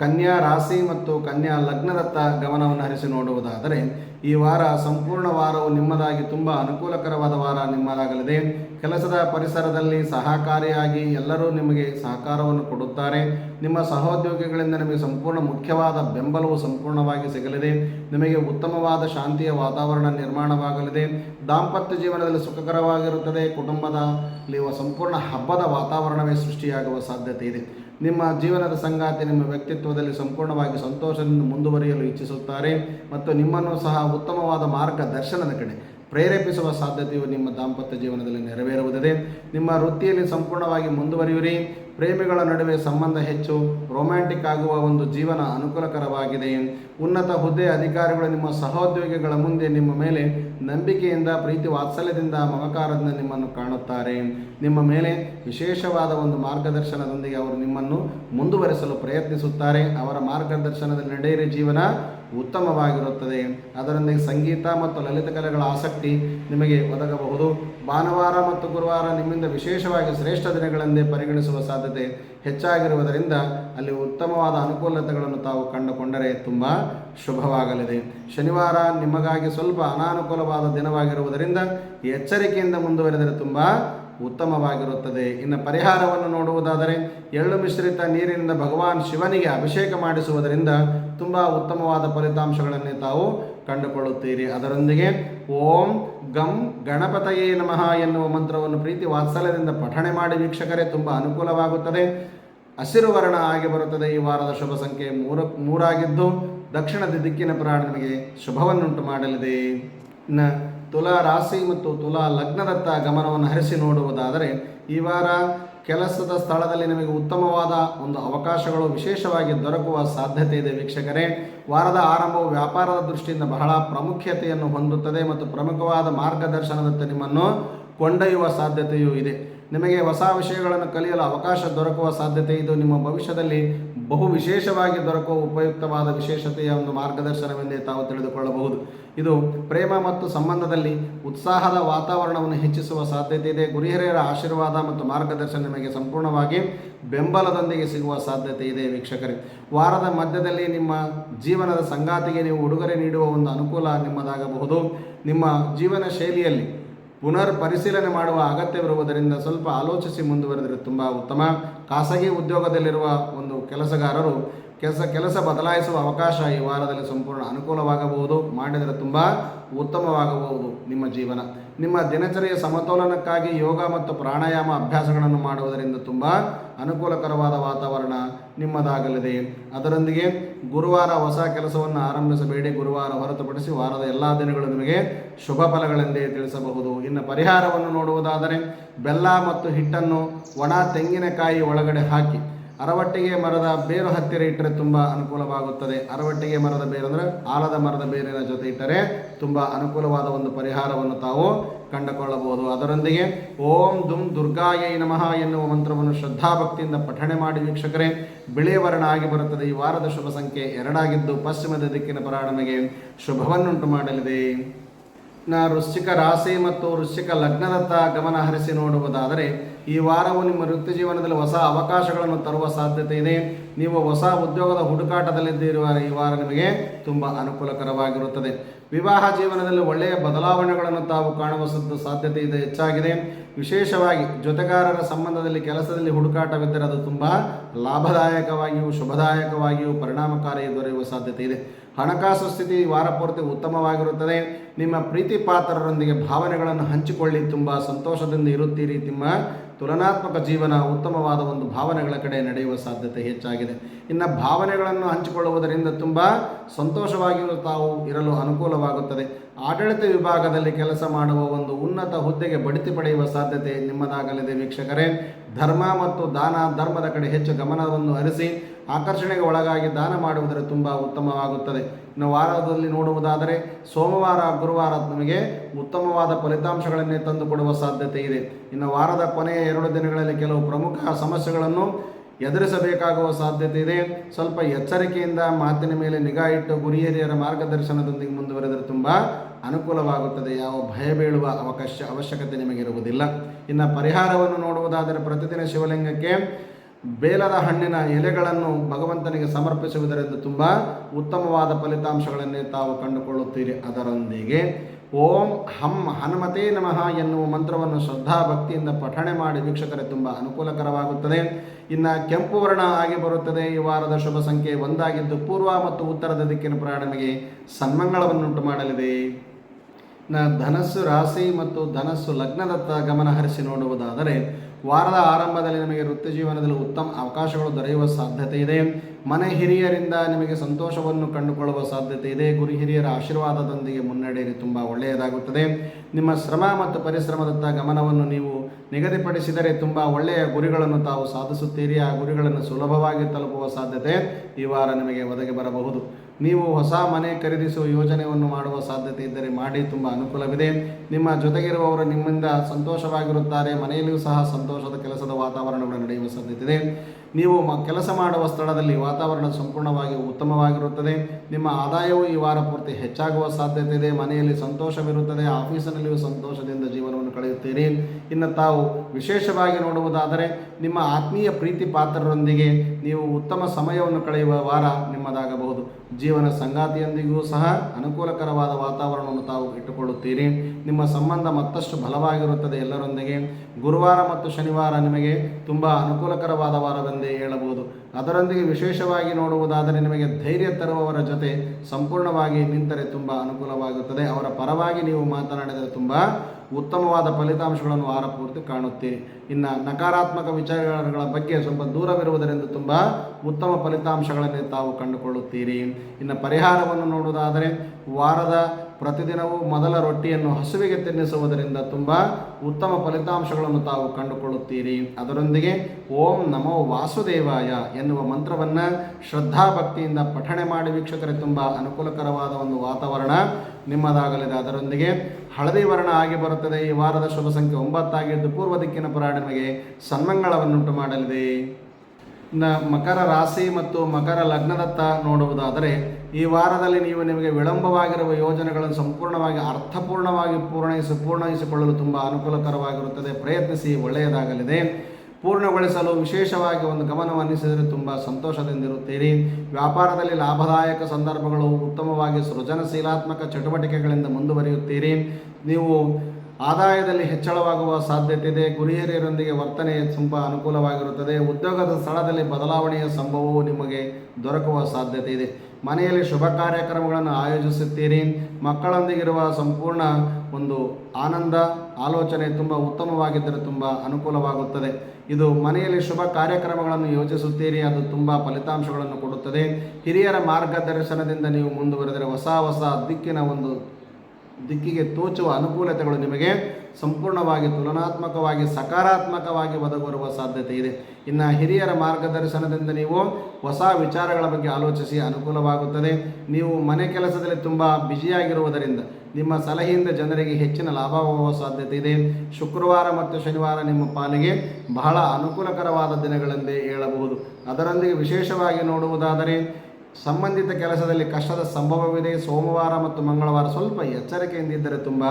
ಕನ್ಯಾ ರಾಶಿ ಮತ್ತು ಕನ್ಯಾ ಲಗ್ನದತ್ತ ಗಮನವನ್ನು ಹರಿಸಿ ನೋಡುವುದಾದರೆ ಈ ವಾರ ಸಂಪೂರ್ಣ ವಾರವು ನಿಮ್ಮದಾಗಿ ತುಂಬ ಅನುಕೂಲಕರವಾದ ವಾರ ನಿಮ್ಮದಾಗಲಿದೆ. ಕೆಲಸದ ಪರಿಸರದಲ್ಲಿ ಸಹಕಾರಿಯಾಗಿ ಎಲ್ಲರೂ ನಿಮಗೆ ಸಹಕಾರವನ್ನು ಕೊಡುತ್ತಾರೆ. ನಿಮ್ಮ ಸಹೋದ್ಯೋಗಿಗಳಿಂದ ನಿಮಗೆ ಸಂಪೂರ್ಣ ಮುಖ್ಯವಾದ ಬೆಂಬಲವು ಸಂಪೂರ್ಣವಾಗಿ ಸಿಗಲಿದೆ. ನಿಮಗೆ ಉತ್ತಮವಾದ ಶಾಂತಿಯ ವಾತಾವರಣ ನಿರ್ಮಾಣವಾಗಲಿದೆ. ದಾಂಪತ್ಯ ಜೀವನದಲ್ಲಿ ಸುಖಕರವಾಗಿರುತ್ತದೆ. ಕುಟುಂಬದಲ್ಲಿ ಸಂಪೂರ್ಣ ಹಬ್ಬದ ವಾತಾವರಣವೇ ಸೃಷ್ಟಿಯಾಗುವ ಸಾಧ್ಯತೆ ಇದೆ. ನಿಮ್ಮ ಜೀವನದ ಸಂಗಾತಿ ನಿಮ್ಮ ವ್ಯಕ್ತಿತ್ವದಲ್ಲಿ ಸಂಪೂರ್ಣವಾಗಿ ಸಂತೋಷದಿಂದ ಮುಂದುವರಿಯಲು ಇಚ್ಛಿಸುತ್ತಾರೆ ಮತ್ತು ನಿಮ್ಮನ್ನು ಸಹ ಉತ್ತಮವಾದ ಮಾರ್ಗದರ್ಶನದ ಕಡೆ ಪ್ರೇರೇಪಿಸುವ ಸಾಧ್ಯತೆಯು ನಿಮ್ಮ ದಾಂಪತ್ಯ ಜೀವನದಲ್ಲಿ ನೆರವೇರುವುದಿದೆ. ನಿಮ್ಮ ವೃತ್ತಿಯಲ್ಲಿ ಸಂಪೂರ್ಣವಾಗಿ ಮುಂದುವರಿಯುವಿರಿ. ಪ್ರೇಮಿಗಳ ನಡುವೆ ಸಂಬಂಧ ಹೆಚ್ಚು ರೊಮ್ಯಾಂಟಿಕ್ ಆಗುವ ಒಂದು ಜೀವನ ಅನುಕೂಲಕರವಾಗಿದೆ. ಉನ್ನತ ಹುದ್ದೆ ಅಧಿಕಾರಿಗಳು ನಿಮ್ಮ ಸಹೋದ್ಯೋಗಿಗಳ ಮುಂದೆ ನಿಮ್ಮ ಮೇಲೆ ನಂಬಿಕೆಯಿಂದ, ಪ್ರೀತಿ ವಾತ್ಸಲ್ಯದಿಂದ ಮಮಕಾರದಿಂದ ನಿಮ್ಮನ್ನು ಕಾಣುತ್ತಾರೆ. ನಿಮ್ಮ ಮೇಲೆ ವಿಶೇಷವಾದ ಒಂದು ಮಾರ್ಗದರ್ಶನದೊಂದಿಗೆ ಅವರು ನಿಮ್ಮನ್ನು ಮುಂದುವರೆಸಲು ಪ್ರಯತ್ನಿಸುತ್ತಾರೆ. ಅವರ ಮಾರ್ಗದರ್ಶನದ ನಡೆಯಿರಿ. ಜೀವನ ಉತ್ತಮವಾಗಿರುತ್ತದೆ. ಅದರೊಂದಿಗೆ ಸಂಗೀತ ಮತ್ತು ಲಲಿತ ಕಲೆಗಳ ಆಸಕ್ತಿ ನಿಮಗೆ ಒದಗಬಹುದು. ಭಾನುವಾರ ಮತ್ತು ಗುರುವಾರ ನಿಮ್ಮಿಂದ ವಿಶೇಷವಾಗಿ ಶ್ರೇಷ್ಠ ದಿನಗಳೆಂದೇ ಪರಿಗಣಿಸುವ ಸಾಧ್ಯತೆ ಹೆಚ್ಚಾಗಿರುವುದರಿಂದ ಅಲ್ಲಿ ಉತ್ತಮವಾದ ಅನುಕೂಲತೆಗಳನ್ನು ತಾವು ಕಂಡುಕೊಂಡರೆ ತುಂಬ ಶುಭವಾಗಲಿದೆ. ಶನಿವಾರ ನಿಮಗಾಗಿ ಸ್ವಲ್ಪ ಅನಾನುಕೂಲವಾದ ದಿನವಾಗಿರುವುದರಿಂದ ಎಚ್ಚರಿಕೆಯಿಂದ ಮುಂದುವರೆದರೆ ತುಂಬ ಉತ್ತಮವಾಗಿರುತ್ತದೆ. ಇನ್ನು ಪರಿಹಾರವನ್ನು ನೋಡುವುದಾದರೆ ಎಳ್ಳು ಮಿಶ್ರಿತ ನೀರಿನಿಂದ ಭಗವಾನ್ ಶಿವನಿಗೆ ಅಭಿಷೇಕ ಮಾಡಿಸುವುದರಿಂದ ತುಂಬ ಉತ್ತಮವಾದ ಫಲಿತಾಂಶಗಳನ್ನೇ ತಾವು ಕಂಡುಕೊಳ್ಳುತ್ತೀರಿ. ಅದರೊಂದಿಗೆ ಓಂ ಗಂ ಗಣಪತಯೇ ನಮಃ ಎನ್ನುವ ಮಂತ್ರವನ್ನು ಪ್ರೀತಿ ವಾತ್ಸಲ್ಯದಿಂದ ಪಠಣೆ ಮಾಡಿ ವೀಕ್ಷಕರೇ, ತುಂಬ ಅನುಕೂಲವಾಗುತ್ತದೆ. ಹಸಿರು ವರ್ಣ ಆಗಿ ಬರುತ್ತದೆ. ಈ ವಾರದ ಶುಭ ಸಂಖ್ಯೆ ಮೂರ, ಮೂರಾಗಿದ್ದು ದಕ್ಷಿಣದ ದಿಕ್ಕಿನ ಪ್ರಾಣ ನಿಮಗೆ ಶುಭವನ್ನುಂಟು ಮಾಡಲಿದೆ. ಇನ್ನು ತುಲಾ ರಾಶಿ ಮತ್ತು ತುಲಾ ಲಗ್ನದತ್ತ ಗಮನವನ್ನು ಹರಿಸಿ ನೋಡುವುದಾದರೆ, ಈ ವಾರ ಕೆಲಸದ ಸ್ಥಳದಲ್ಲಿ ನಿಮಗೆ ಉತ್ತಮವಾದ ಒಂದು ಅವಕಾಶಗಳು ವಿಶೇಷವಾಗಿ ದೊರಕುವ ಸಾಧ್ಯತೆ ಇದೆ ವೀಕ್ಷಕರೇ. ವಾರದ ಆರಂಭವು ವ್ಯಾಪಾರದ ದೃಷ್ಟಿಯಿಂದ ಬಹಳ ಪ್ರಾಮುಖ್ಯತೆಯನ್ನು ಹೊಂದುತ್ತದೆ ಮತ್ತು ಪ್ರಮುಖವಾದ ಮಾರ್ಗದರ್ಶನದತ್ತ ನಿಮ್ಮನ್ನು ಕೊಂಡೊಯ್ಯುವ ಸಾಧ್ಯತೆಯೂ ಇದೆ. ನಿಮಗೆ ಹೊಸ ವಿಷಯಗಳನ್ನು ಕಲಿಯಲು ಅವಕಾಶ ದೊರಕುವ ಸಾಧ್ಯತೆ ಇದು. ನಿಮ್ಮ ಭವಿಷ್ಯದಲ್ಲಿ ಬಹು ವಿಶೇಷವಾಗಿ ದೊರಕುವ ಉಪಯುಕ್ತವಾದ ವಿಶೇಷತೆಯ ಒಂದು ಮಾರ್ಗದರ್ಶನವೆಂದೇ ತಾವು ತಿಳಿದುಕೊಳ್ಳಬಹುದು. ಇದು ಪ್ರೇಮ ಮತ್ತು ಸಂಬಂಧದಲ್ಲಿ ಉತ್ಸಾಹದ ವಾತಾವರಣವನ್ನು ಹೆಚ್ಚಿಸುವ ಸಾಧ್ಯತೆ ಇದೆ. ಗುರಿಹಿರಿಯರ ಆಶೀರ್ವಾದ ಮತ್ತು ಮಾರ್ಗದರ್ಶನ ನಿಮಗೆ ಸಂಪೂರ್ಣವಾಗಿ ಬೆಂಬಲದೊಂದಿಗೆ ಸಿಗುವ ಸಾಧ್ಯತೆ ಇದೆ ವೀಕ್ಷಕರೇ. ವಾರದ ಮಧ್ಯದಲ್ಲಿ ನಿಮ್ಮ ಜೀವನದ ಸಂಗಾತಿಗೆ ನೀವು ಉಡುಗೊರೆ ನೀಡುವ ಒಂದು ಅನುಕೂಲ ನಿಮ್ಮದಾಗಬಹುದು. ನಿಮ್ಮ ಜೀವನ ಶೈಲಿಯಲ್ಲಿ ಪುನರ್ ಪರಿಶೀಲನೆ ಮಾಡುವ ಅಗತ್ಯವಿರುವುದರಿಂದ ಸ್ವಲ್ಪ ಆಲೋಚಿಸಿ ಮುಂದುವರೆದರೆ ತುಂಬ ಉತ್ತಮ. ಖಾಸಗಿ ಉದ್ಯೋಗದಲ್ಲಿರುವ ಒಂದು ಕೆಲಸಗಾರರು ಕೆಲಸ ಕೆಲಸ ಬದಲಾಯಿಸುವ ಅವಕಾಶ ಈ ವಾರದಲ್ಲಿ ಸಂಪೂರ್ಣ ಅನುಕೂಲವಾಗಬಹುದು. ಮಾಡಿದರೆ ತುಂಬ ಉತ್ತಮವಾಗಬಹುದು ನಿಮ್ಮ ಜೀವನ. ನಿಮ್ಮ ದಿನಚರಿಯ ಸಮತೋಲನಕ್ಕಾಗಿ ಯೋಗ ಮತ್ತು ಪ್ರಾಣಾಯಾಮ ಅಭ್ಯಾಸಗಳನ್ನು ಮಾಡುವುದರಿಂದ ತುಂಬ ಅನುಕೂಲಕರವಾದ ವಾತಾವರಣ ನಿಮ್ಮದಾಗಲಿದೆ. ಅದರೊಂದಿಗೆ ಗುರುವಾರ ಹೊಸ ಕೆಲಸವನ್ನು ಆರಂಭಿಸಬೇಡಿ. ಗುರುವಾರ ಹೊರತುಪಡಿಸಿ ವಾರದ ಎಲ್ಲ ದಿನಗಳು ನಿಮಗೆ ಶುಭ ಫಲಗಳೆಂದೇ ತಿಳಿಸಬಹುದು. ಇನ್ನು ಪರಿಹಾರವನ್ನು ನೋಡುವುದಾದರೆ ಬೆಲ್ಲ ಮತ್ತು ಹಿಟ್ಟನ್ನು ಒಣ ತೆಂಗಿನಕಾಯಿ ಒಳಗಡೆ ಹಾಕಿ ಅರವಟ್ಟಿಗೆ ಮರದ ಬೇರು ಹತ್ತಿರ ಇಟ್ಟರೆ ತುಂಬ ಅನುಕೂಲವಾಗುತ್ತದೆ. ಅರವಟ್ಟಿಗೆ ಮರದ ಬೇರು ಅಂದರೆ ಆಲದ ಮರದ ಬೇರಿನ ಜೊತೆ ಇಟ್ಟರೆ ತುಂಬ ಅನುಕೂಲವಾದ ಒಂದು ಪರಿಹಾರವನ್ನು ತಾವು ಕಂಡುಕೊಳ್ಳಬಹುದು. ಅದರೊಂದಿಗೆ ಓಂ ದುಂ ದುರ್ಗಾಯೈ ನಮಃ ಎನ್ನುವ ಮಂತ್ರವನ್ನು ಶ್ರದ್ಧಾಭಕ್ತಿಯಿಂದ ಪಠಣೆ ಮಾಡಿ ವೀಕ್ಷಕರೇ, ಬಿಳಿಯ ವರ್ಣ ಆಗಿ ಬರುತ್ತದೆ. ಈ ವಾರದ ಶುಭ ಸಂಖ್ಯೆ ಎರಡಾಗಿದ್ದು ಪಶ್ಚಿಮದ ದಿಕ್ಕಿನ ಪರಾಣಮೆಗೆ ಶುಭವನ್ನುಂಟು ಮಾಡಲಿದೆ. ನ ವೃಶ್ಚಿಕ ರಾಶಿ ಮತ್ತು ವೃಶ್ಚಿಕ ಲಗ್ನದತ್ತ ಗಮನ ಹರಿಸಿ ನೋಡುವುದಾದರೆ, ಈ ವಾರವು ನಿಮ್ಮ ವೃತ್ತಿ ಜೀವನದಲ್ಲಿ ಹೊಸ ಅವಕಾಶಗಳನ್ನು ತರುವ ಸಾಧ್ಯತೆ ಇದೆ ನೀವು ಹೊಸ ಉದ್ಯೋಗದ ಹುಡುಕಾಟದಲ್ಲಿದ್ದಿರುವ ಈ ವಾರ ನಿಮಗೆ ತುಂಬ ಅನುಕೂಲಕರವಾಗಿರುತ್ತದೆ. ವಿವಾಹ ಜೀವನದಲ್ಲಿ ಒಳ್ಳೆಯ ಬದಲಾವಣೆಗಳನ್ನು ತಾವು ಕಾಣುವ ಸಾಧ್ಯತೆ ಇದೆ ಹೆಚ್ಚಾಗಿದೆ. ವಿಶೇಷವಾಗಿ ಜೊತೆಗಾರರ ಸಂಬಂಧದಲ್ಲಿ ಕೆಲಸದಲ್ಲಿ ಹುಡುಕಾಟವಿದ್ದರೆ ಅದು ತುಂಬ ಲಾಭದಾಯಕವಾಗಿಯೂ ಶುಭದಾಯಕವಾಗಿಯೂ ಪರಿಣಾಮಕಾರಿ ದೊರೆಯುವ ಸಾಧ್ಯತೆ ಇದೆ ಹಣಕಾಸು ಸ್ಥಿತಿ ವಾರಪೂರ್ತಿ ವಾರ ಪೂರ್ತಿ ಉತ್ತಮವಾಗಿರುತ್ತದೆ. ನಿಮ್ಮ ಪ್ರೀತಿ ಪಾತ್ರರೊಂದಿಗೆ ಭಾವನೆಗಳನ್ನು ಹಂಚಿಕೊಳ್ಳಿ. ತುಂಬ ಸಂತೋಷದಿಂದ ಇರುತ್ತೀರಿ. ನಿಮ್ಮ ತುಲನಾತ್ಮಕ ಜೀವನ ಉತ್ತಮವಾದ ಒಂದು ಭಾವನೆಗಳ ಕಡೆ ನಡೆಯುವ ಸಾಧ್ಯತೆ ಹೆಚ್ಚಾಗಿದೆ. ಇನ್ನು ಭಾವನೆಗಳನ್ನು ಹಂಚಿಕೊಳ್ಳುವುದರಿಂದ ತುಂಬ ಸಂತೋಷವಾಗಿಯೂ ತಾವು ಇರಲು ಅನುಕೂಲವಾಗುತ್ತದೆ. ಆಡಳಿತ ವಿಭಾಗದಲ್ಲಿ ಕೆಲಸ ಮಾಡುವ ಒಂದು ಉನ್ನತ ಹುದ್ದೆಗೆ ಬಡ್ತಿ ಪಡೆಯುವ ಸಾಧ್ಯತೆ ನಿಮ್ಮದಾಗಲಿದೆ ವೀಕ್ಷಕರೇ. ಧರ್ಮ ಮತ್ತು ದಾನ, ಧರ್ಮದ ಕಡೆ ಹೆಚ್ಚು ಗಮನವನ್ನು ಹರಿಸಿ. ಆಕರ್ಷಣೆಗೆ ಒಳಗಾಗಿ ದಾನ ಮಾಡುವುದರ ತುಂಬ ಉತ್ತಮವಾಗುತ್ತದೆ. ಇನ್ನು ವಾರದಲ್ಲಿ ನೋಡುವುದಾದರೆ ಸೋಮವಾರ, ಗುರುವಾರ ನಮಗೆ ಉತ್ತಮವಾದ ಫಲಿತಾಂಶಗಳನ್ನೇ ತಂದುಕೊಡುವ ಸಾಧ್ಯತೆ ಇದೆ. ಇನ್ನು ವಾರದ ಕೊನೆಯ ಎರಡು ದಿನಗಳಲ್ಲಿ ಕೆಲವು ಪ್ರಮುಖ ಸಮಸ್ಯೆಗಳನ್ನು ಎದುರಿಸಬೇಕಾಗುವ ಸಾಧ್ಯತೆ ಇದೆ. ಸ್ವಲ್ಪ ಎಚ್ಚರಿಕೆಯಿಂದ ಮಾತಿನ ಮೇಲೆ ನಿಗಾ ಇಟ್ಟು ಗುರಿ ಹಿರಿಯರ ಮಾರ್ಗದರ್ಶನದೊಂದಿಗೆ ಮುಂದುವರೆದರೆ ತುಂಬ ಅನುಕೂಲವಾಗುತ್ತದೆ. ಯಾವ ಭಯ ಬೀಳುವ ಅವಕಾಶ, ಅವಶ್ಯಕತೆ ನಿಮಗಿರುವುದಿಲ್ಲ. ಇನ್ನು ಪರಿಹಾರವನ್ನು ನೋಡುವುದಾದರೆ ಪ್ರತಿದಿನ ಶಿವಲಿಂಗಕ್ಕೆ ಬೇಲದ ಹಣ್ಣಿನ ಎಲೆಗಳನ್ನು ಭಗವಂತನಿಗೆ ಸಮರ್ಪಿಸುವುದರಿಂದ ತುಂಬ ಉತ್ತಮವಾದ ಫಲಿತಾಂಶಗಳನ್ನೇ ತಾವು ಕಂಡುಕೊಳ್ಳುತ್ತೀರಿ. ಅದರೊಂದಿಗೆ ಓಂ ಹಂ ಹನುಮತೇ ನಮಃ ಎನ್ನುವ ಮಂತ್ರವನ್ನು ಶ್ರದ್ಧಾ ಭಕ್ತಿಯಿಂದ ಪಠಣೆ ಮಾಡಿ ವೀಕ್ಷಕರೇ ತುಂಬ ಅನುಕೂಲಕರವಾಗುತ್ತದೆ. ಇನ್ನು ಕೆಂಪು ವರ್ಣ ಆಗಿ ಬರುತ್ತದೆ. ಈ ವಾರದ ಶುಭ ಸಂಖ್ಯೆ ಒಂದಾಗಿದ್ದು ಪೂರ್ವ ಮತ್ತು ಉತ್ತರದ ದಿಕ್ಕಿನ ಪ್ರಾಣನೆಗೆ ಸನ್ಮಂಗಳವನ್ನುಂಟು ಮಾಡಲಿದೆ. ನ ಧನಸ್ಸು ರಾಶಿ ಮತ್ತು ಧನಸ್ಸು ಲಗ್ನದತ್ತ ಗಮನ ಹರಿಸಿ ನೋಡುವುದಾದರೆ ವಾರದ ಆರಂಭದಲ್ಲಿ ನಿಮಗೆ ವೃತ್ತಿ ಜೀವನದಲ್ಲಿ ಉತ್ತಮ ಅವಕಾಶಗಳು ದೊರೆಯುವ ಸಾಧ್ಯತೆ ಇದೆ. ಮನೆ ಹಿರಿಯರಿಂದ ನಿಮಗೆ ಸಂತೋಷವನ್ನು ಕಂಡುಕೊಳ್ಳುವ ಸಾಧ್ಯತೆ ಇದೆ. ಗುರು ಹಿರಿಯರ ಆಶೀರ್ವಾದದೊಂದಿಗೆ ಮುನ್ನಡೆಯಲ್ಲಿ ತುಂಬ ಒಳ್ಳೆಯದಾಗುತ್ತದೆ. ನಿಮ್ಮ ಶ್ರಮ ಮತ್ತು ಪರಿಶ್ರಮದತ್ತ ಗಮನವನ್ನು ನೀವು ನಿಗದಿಪಡಿಸಿದರೆ ತುಂಬ ಒಳ್ಳೆಯ ಗುರಿಗಳನ್ನು ತಾವು ಸಾಧಿಸುತ್ತೀರಿ. ಆ ಗುರಿಗಳನ್ನು ಸುಲಭವಾಗಿ ತಲುಪುವ ಸಾಧ್ಯತೆ ಈ ವಾರ ನಿಮಗೆ ಒದಗಿ ಬರಬಹುದು. ನೀವು ಹೊಸ ಮನೆ ಖರೀದಿಸುವ ಯೋಜನೆಯನ್ನು ಮಾಡುವ ಸಾಧ್ಯತೆ ಇದ್ದರೆ ಮಾಡಿ, ತುಂಬ ಅನುಕೂಲವಿದೆ. ನಿಮ್ಮ ಜೊತೆಗಿರುವವರು ನಿಮ್ಮಿಂದ ಸಂತೋಷವಾಗಿರುತ್ತಾರೆ. ಮನೆಯಲ್ಲಿಯೂ ಸಹ ಸಂತೋಷದ ಕೆಲಸದ ವಾತಾವರಣಗಳು ನಡೆಯುವ ಸಾಧ್ಯತೆ ಇದೆ. ನೀವು ಮ, ಕೆಲಸ ಮಾಡುವ ಸ್ಥಳದಲ್ಲಿ ವಾತಾವರಣ ಸಂಪೂರ್ಣವಾಗಿ ಉತ್ತಮವಾಗಿರುತ್ತದೆ. ನಿಮ್ಮ ಆದಾಯವು ಈ ವಾರ ಪೂರ್ತಿ ಹೆಚ್ಚಾಗುವ ಸಾಧ್ಯತೆ ಇದೆ. ಮನೆಯಲ್ಲಿ ಸಂತೋಷವಿರುತ್ತದೆ. ಆಫೀಸಿನಲ್ಲಿಯೂ ಸಂತೋಷದಿಂದ ಜೀವನವನ್ನು ಕಳೆಯುತ್ತೀರಿ ಇನ್ನು ತಾವು ವಿಶೇಷವಾಗಿ ನೋಡುವುದಾದರೆ, ನಿಮ್ಮ ಆತ್ಮೀಯ ಪ್ರೀತಿ ಪಾತ್ರರೊಂದಿಗೆ ನೀವು ಉತ್ತಮ ಸಮಯವನ್ನು ಕಳೆಯುವ ವಾರ ನಿಮ್ಮದಾಗಬಹುದು. ಜೀವನ ಸಂಗಾತಿಯೊಂದಿಗೂ ಸಹ ಅನುಕೂಲಕರವಾದ ವಾತಾವರಣವನ್ನು ತಾವು ಇಟ್ಟುಕೊಳ್ಳುತ್ತೀರಿ. ನಿಮ್ಮ ಸಂಬಂಧ ಮತ್ತಷ್ಟು ಬಲವಾಗಿರುತ್ತದೆ ಎಲ್ಲರೊಂದಿಗೆ. ಗುರುವಾರ ಮತ್ತು ಶನಿವಾರ ನಿಮಗೆ ತುಂಬ ಅನುಕೂಲಕರವಾದ ವಾರವೆಂದೇ ಹೇಳಬಹುದು. ಅದರೊಂದಿಗೆ ವಿಶೇಷವಾಗಿ ನೋಡುವುದಾದರೆ, ನಿಮಗೆ ಧೈರ್ಯ ತರುವವರ ಜೊತೆ ಸಂಪೂರ್ಣವಾಗಿ ನಿಂತರೆ ತುಂಬ ಅನುಕೂಲವಾಗುತ್ತದೆ. ಅವರ ಪರವಾಗಿ ನೀವು ಮಾತನಾಡಿದರೆ ತುಂಬ ಉತ್ತಮವಾದ ಫಲಿತಾಂಶಗಳನ್ನು ವಾರ ಪೂರ್ತಿ ಕಾಣುತ್ತೀರಿ. ಇನ್ನು ನಕಾರಾತ್ಮಕ ವಿಚಾರಗಳ ಬಗ್ಗೆ ಸ್ವಲ್ಪ ದೂರವಿರುವುದರಿಂದ ತುಂಬ ಉತ್ತಮ ಫಲಿತಾಂಶಗಳನ್ನು ತಾವು ಕಂಡುಕೊಳ್ಳುತ್ತೀರಿ. ಇನ್ನು ಪರಿಹಾರವನ್ನು ನೋಡುವುದಾದರೆ ವಾರದ ಪ್ರತಿದಿನವೂ ಮೊದಲ ರೊಟ್ಟಿಯನ್ನು ಹಸುವಿಗೆ ತಿನ್ನಿಸುವುದರಿಂದ ತುಂಬ ಉತ್ತಮ ಫಲಿತಾಂಶಗಳನ್ನು ತಾವು ಕಂಡುಕೊಳ್ಳುತ್ತೀರಿ. ಅದರೊಂದಿಗೆ ಓಂ ನಮೋ ವಾಸುದೇವಾಯ ಎನ್ನುವ ಮಂತ್ರವನ್ನು ಶ್ರದ್ಧಾಭಕ್ತಿಯಿಂದ ಪಠಣೆ ಮಾಡಿ ವೀಕ್ಷಕರೇ, ತುಂಬ ಅನುಕೂಲಕರವಾದ ಒಂದು ವಾತಾವರಣ ನಿಮ್ಮದಾಗಲಿದೆ. ಅದರೊಂದಿಗೆ ಹಳದಿ ವರ್ಣ ಆಗಿ ಬರುತ್ತದೆ. ಈ ವಾರದ ಶುಭ ಸಂಖ್ಯೆ ಒಂಬತ್ತಾಗಿದ್ದು ಪೂರ್ವ ದಿಕ್ಕಿನ ಪುರಾಣ ನಿಮಗೆ ಸನ್ಮಂಗಳವನ್ನುಂಟು ಮಾಡಲಿದೆ. ಇನ್ನು ಮಕರ ರಾಶಿ ಮತ್ತು ಮಕರ ಲಗ್ನದತ್ತ ನೋಡುವುದಾದರೆ ಈ ವಾರದಲ್ಲಿ ನೀವು ನಿಮಗೆ ವಿಳಂಬವಾಗಿರುವ ಯೋಜನೆಗಳನ್ನು ಸಂಪೂರ್ಣವಾಗಿ ಅರ್ಥಪೂರ್ಣವಾಗಿ ಪೂರ್ಣಯಿಸಿ ಪೂರ್ಣಯಿಸಿಕೊಳ್ಳಲು ತುಂಬ ಅನುಕೂಲಕರವಾಗಿರುತ್ತದೆ. ಪ್ರಯತ್ನಿಸಿ, ಒಳ್ಳೆಯದಾಗಲಿದೆ. ಪೂರ್ಣಗೊಳಿಸಲು ವಿಶೇಷವಾಗಿ ಒಂದು ಗಮನವನ್ನಿಸಿದರೆ ತುಂಬ ಸಂತೋಷದಿಂದಿರುತ್ತೀರಿ. ವ್ಯಾಪಾರದಲ್ಲಿ ಲಾಭದಾಯಕ ಸಂದರ್ಭಗಳು ಉತ್ತಮವಾಗಿ ಸೃಜನಶೀಲಾತ್ಮಕ ಚಟುವಟಿಕೆಗಳಿಂದ ಮುಂದುವರಿಯುತ್ತೀರಿ. ನೀವು ಆದಾಯದಲ್ಲಿ ಹೆಚ್ಚಳವಾಗುವ ಸಾಧ್ಯತೆ ಇದೆ ಗುರಿಹಿರಿಯರೊಂದಿಗೆ ವರ್ತನೆ ತುಂಬ ಅನುಕೂಲವಾಗಿರುತ್ತದೆ. ಉದ್ಯೋಗದ ಸ್ಥಳದಲ್ಲಿ ಬದಲಾವಣೆಯ ಸಂಭವವು ನಿಮಗೆ ದೊರಕುವ ಸಾಧ್ಯತೆ ಇದೆ ಮನೆಯಲ್ಲಿ ಶುಭ ಕಾರ್ಯಕ್ರಮಗಳನ್ನು ಆಯೋಜಿಸುತ್ತೀರಿ. ಮಕ್ಕಳೊಂದಿಗಿರುವ ಸಂಪೂರ್ಣ ಒಂದು ಆನಂದ, ಆಲೋಚನೆ ತುಂಬ ಉತ್ತಮವಾಗಿದ್ದರೆ ತುಂಬ ಅನುಕೂಲವಾಗುತ್ತದೆ. ಇದು ಮನೆಯಲ್ಲಿ ಶುಭ ಕಾರ್ಯಕ್ರಮಗಳನ್ನು ಯೋಜಿಸುತ್ತೀರಿ. ಅದು ತುಂಬ ಫಲಿತಾಂಶಗಳನ್ನು ಕೊಡುತ್ತದೆ. ಹಿರಿಯರ ಮಾರ್ಗದರ್ಶನದಿಂದ ನೀವು ಮುಂದುವರೆದರೆ ಹೊಸ ಹೊಸ ದಿಕ್ಕಿನ ಒಂದು ದಿಕ್ಕಿಗೆ ತೋಚುವ ಅನುಕೂಲತೆಗಳು ನಿಮಗೆ ಸಂಪೂರ್ಣವಾಗಿ ತುಲನಾತ್ಮಕವಾಗಿ ಸಕಾರಾತ್ಮಕವಾಗಿ ಒದಗಿರುವ ಸಾಧ್ಯತೆ ಇದೆ. ಇನ್ನು ಹಿರಿಯರ ಮಾರ್ಗದರ್ಶನದಿಂದ ನೀವು ಹೊಸ ವಿಚಾರಗಳ ಬಗ್ಗೆ ಆಲೋಚಿಸಿ ಅನುಕೂಲವಾಗುತ್ತದೆ. ನೀವು ಮನೆ ಕೆಲಸದಲ್ಲಿ ತುಂಬ ಬ್ಯುಸಿಯಾಗಿರುವುದರಿಂದ ನಿಮ್ಮ ಸಲಹೆಯಿಂದ ಜನರಿಗೆ ಹೆಚ್ಚಿನ ಲಾಭವಾಗುವ ಸಾಧ್ಯತೆ ಇದೆ. ಶುಕ್ರವಾರ ಮತ್ತು ಶನಿವಾರ ನಿಮ್ಮ ಪಾಲಿಗೆ ಬಹಳ ಅನುಕೂಲಕರವಾದ ದಿನಗಳೆಂದೇ ಹೇಳಬಹುದು. ಅದರೊಂದಿಗೆ ವಿಶೇಷವಾಗಿ ನೋಡುವುದಾದರೆ ಸಂಬಂಧಿತ ಕೆಲಸದಲ್ಲಿ ಕಷ್ಟದ ಸಂಭವವಿದೆ. ಸೋಮವಾರ ಮತ್ತು ಮಂಗಳವಾರ ಸ್ವಲ್ಪ ಎಚ್ಚರಿಕೆಯಿಂದ ಇದ್ದರೆ ತುಂಬ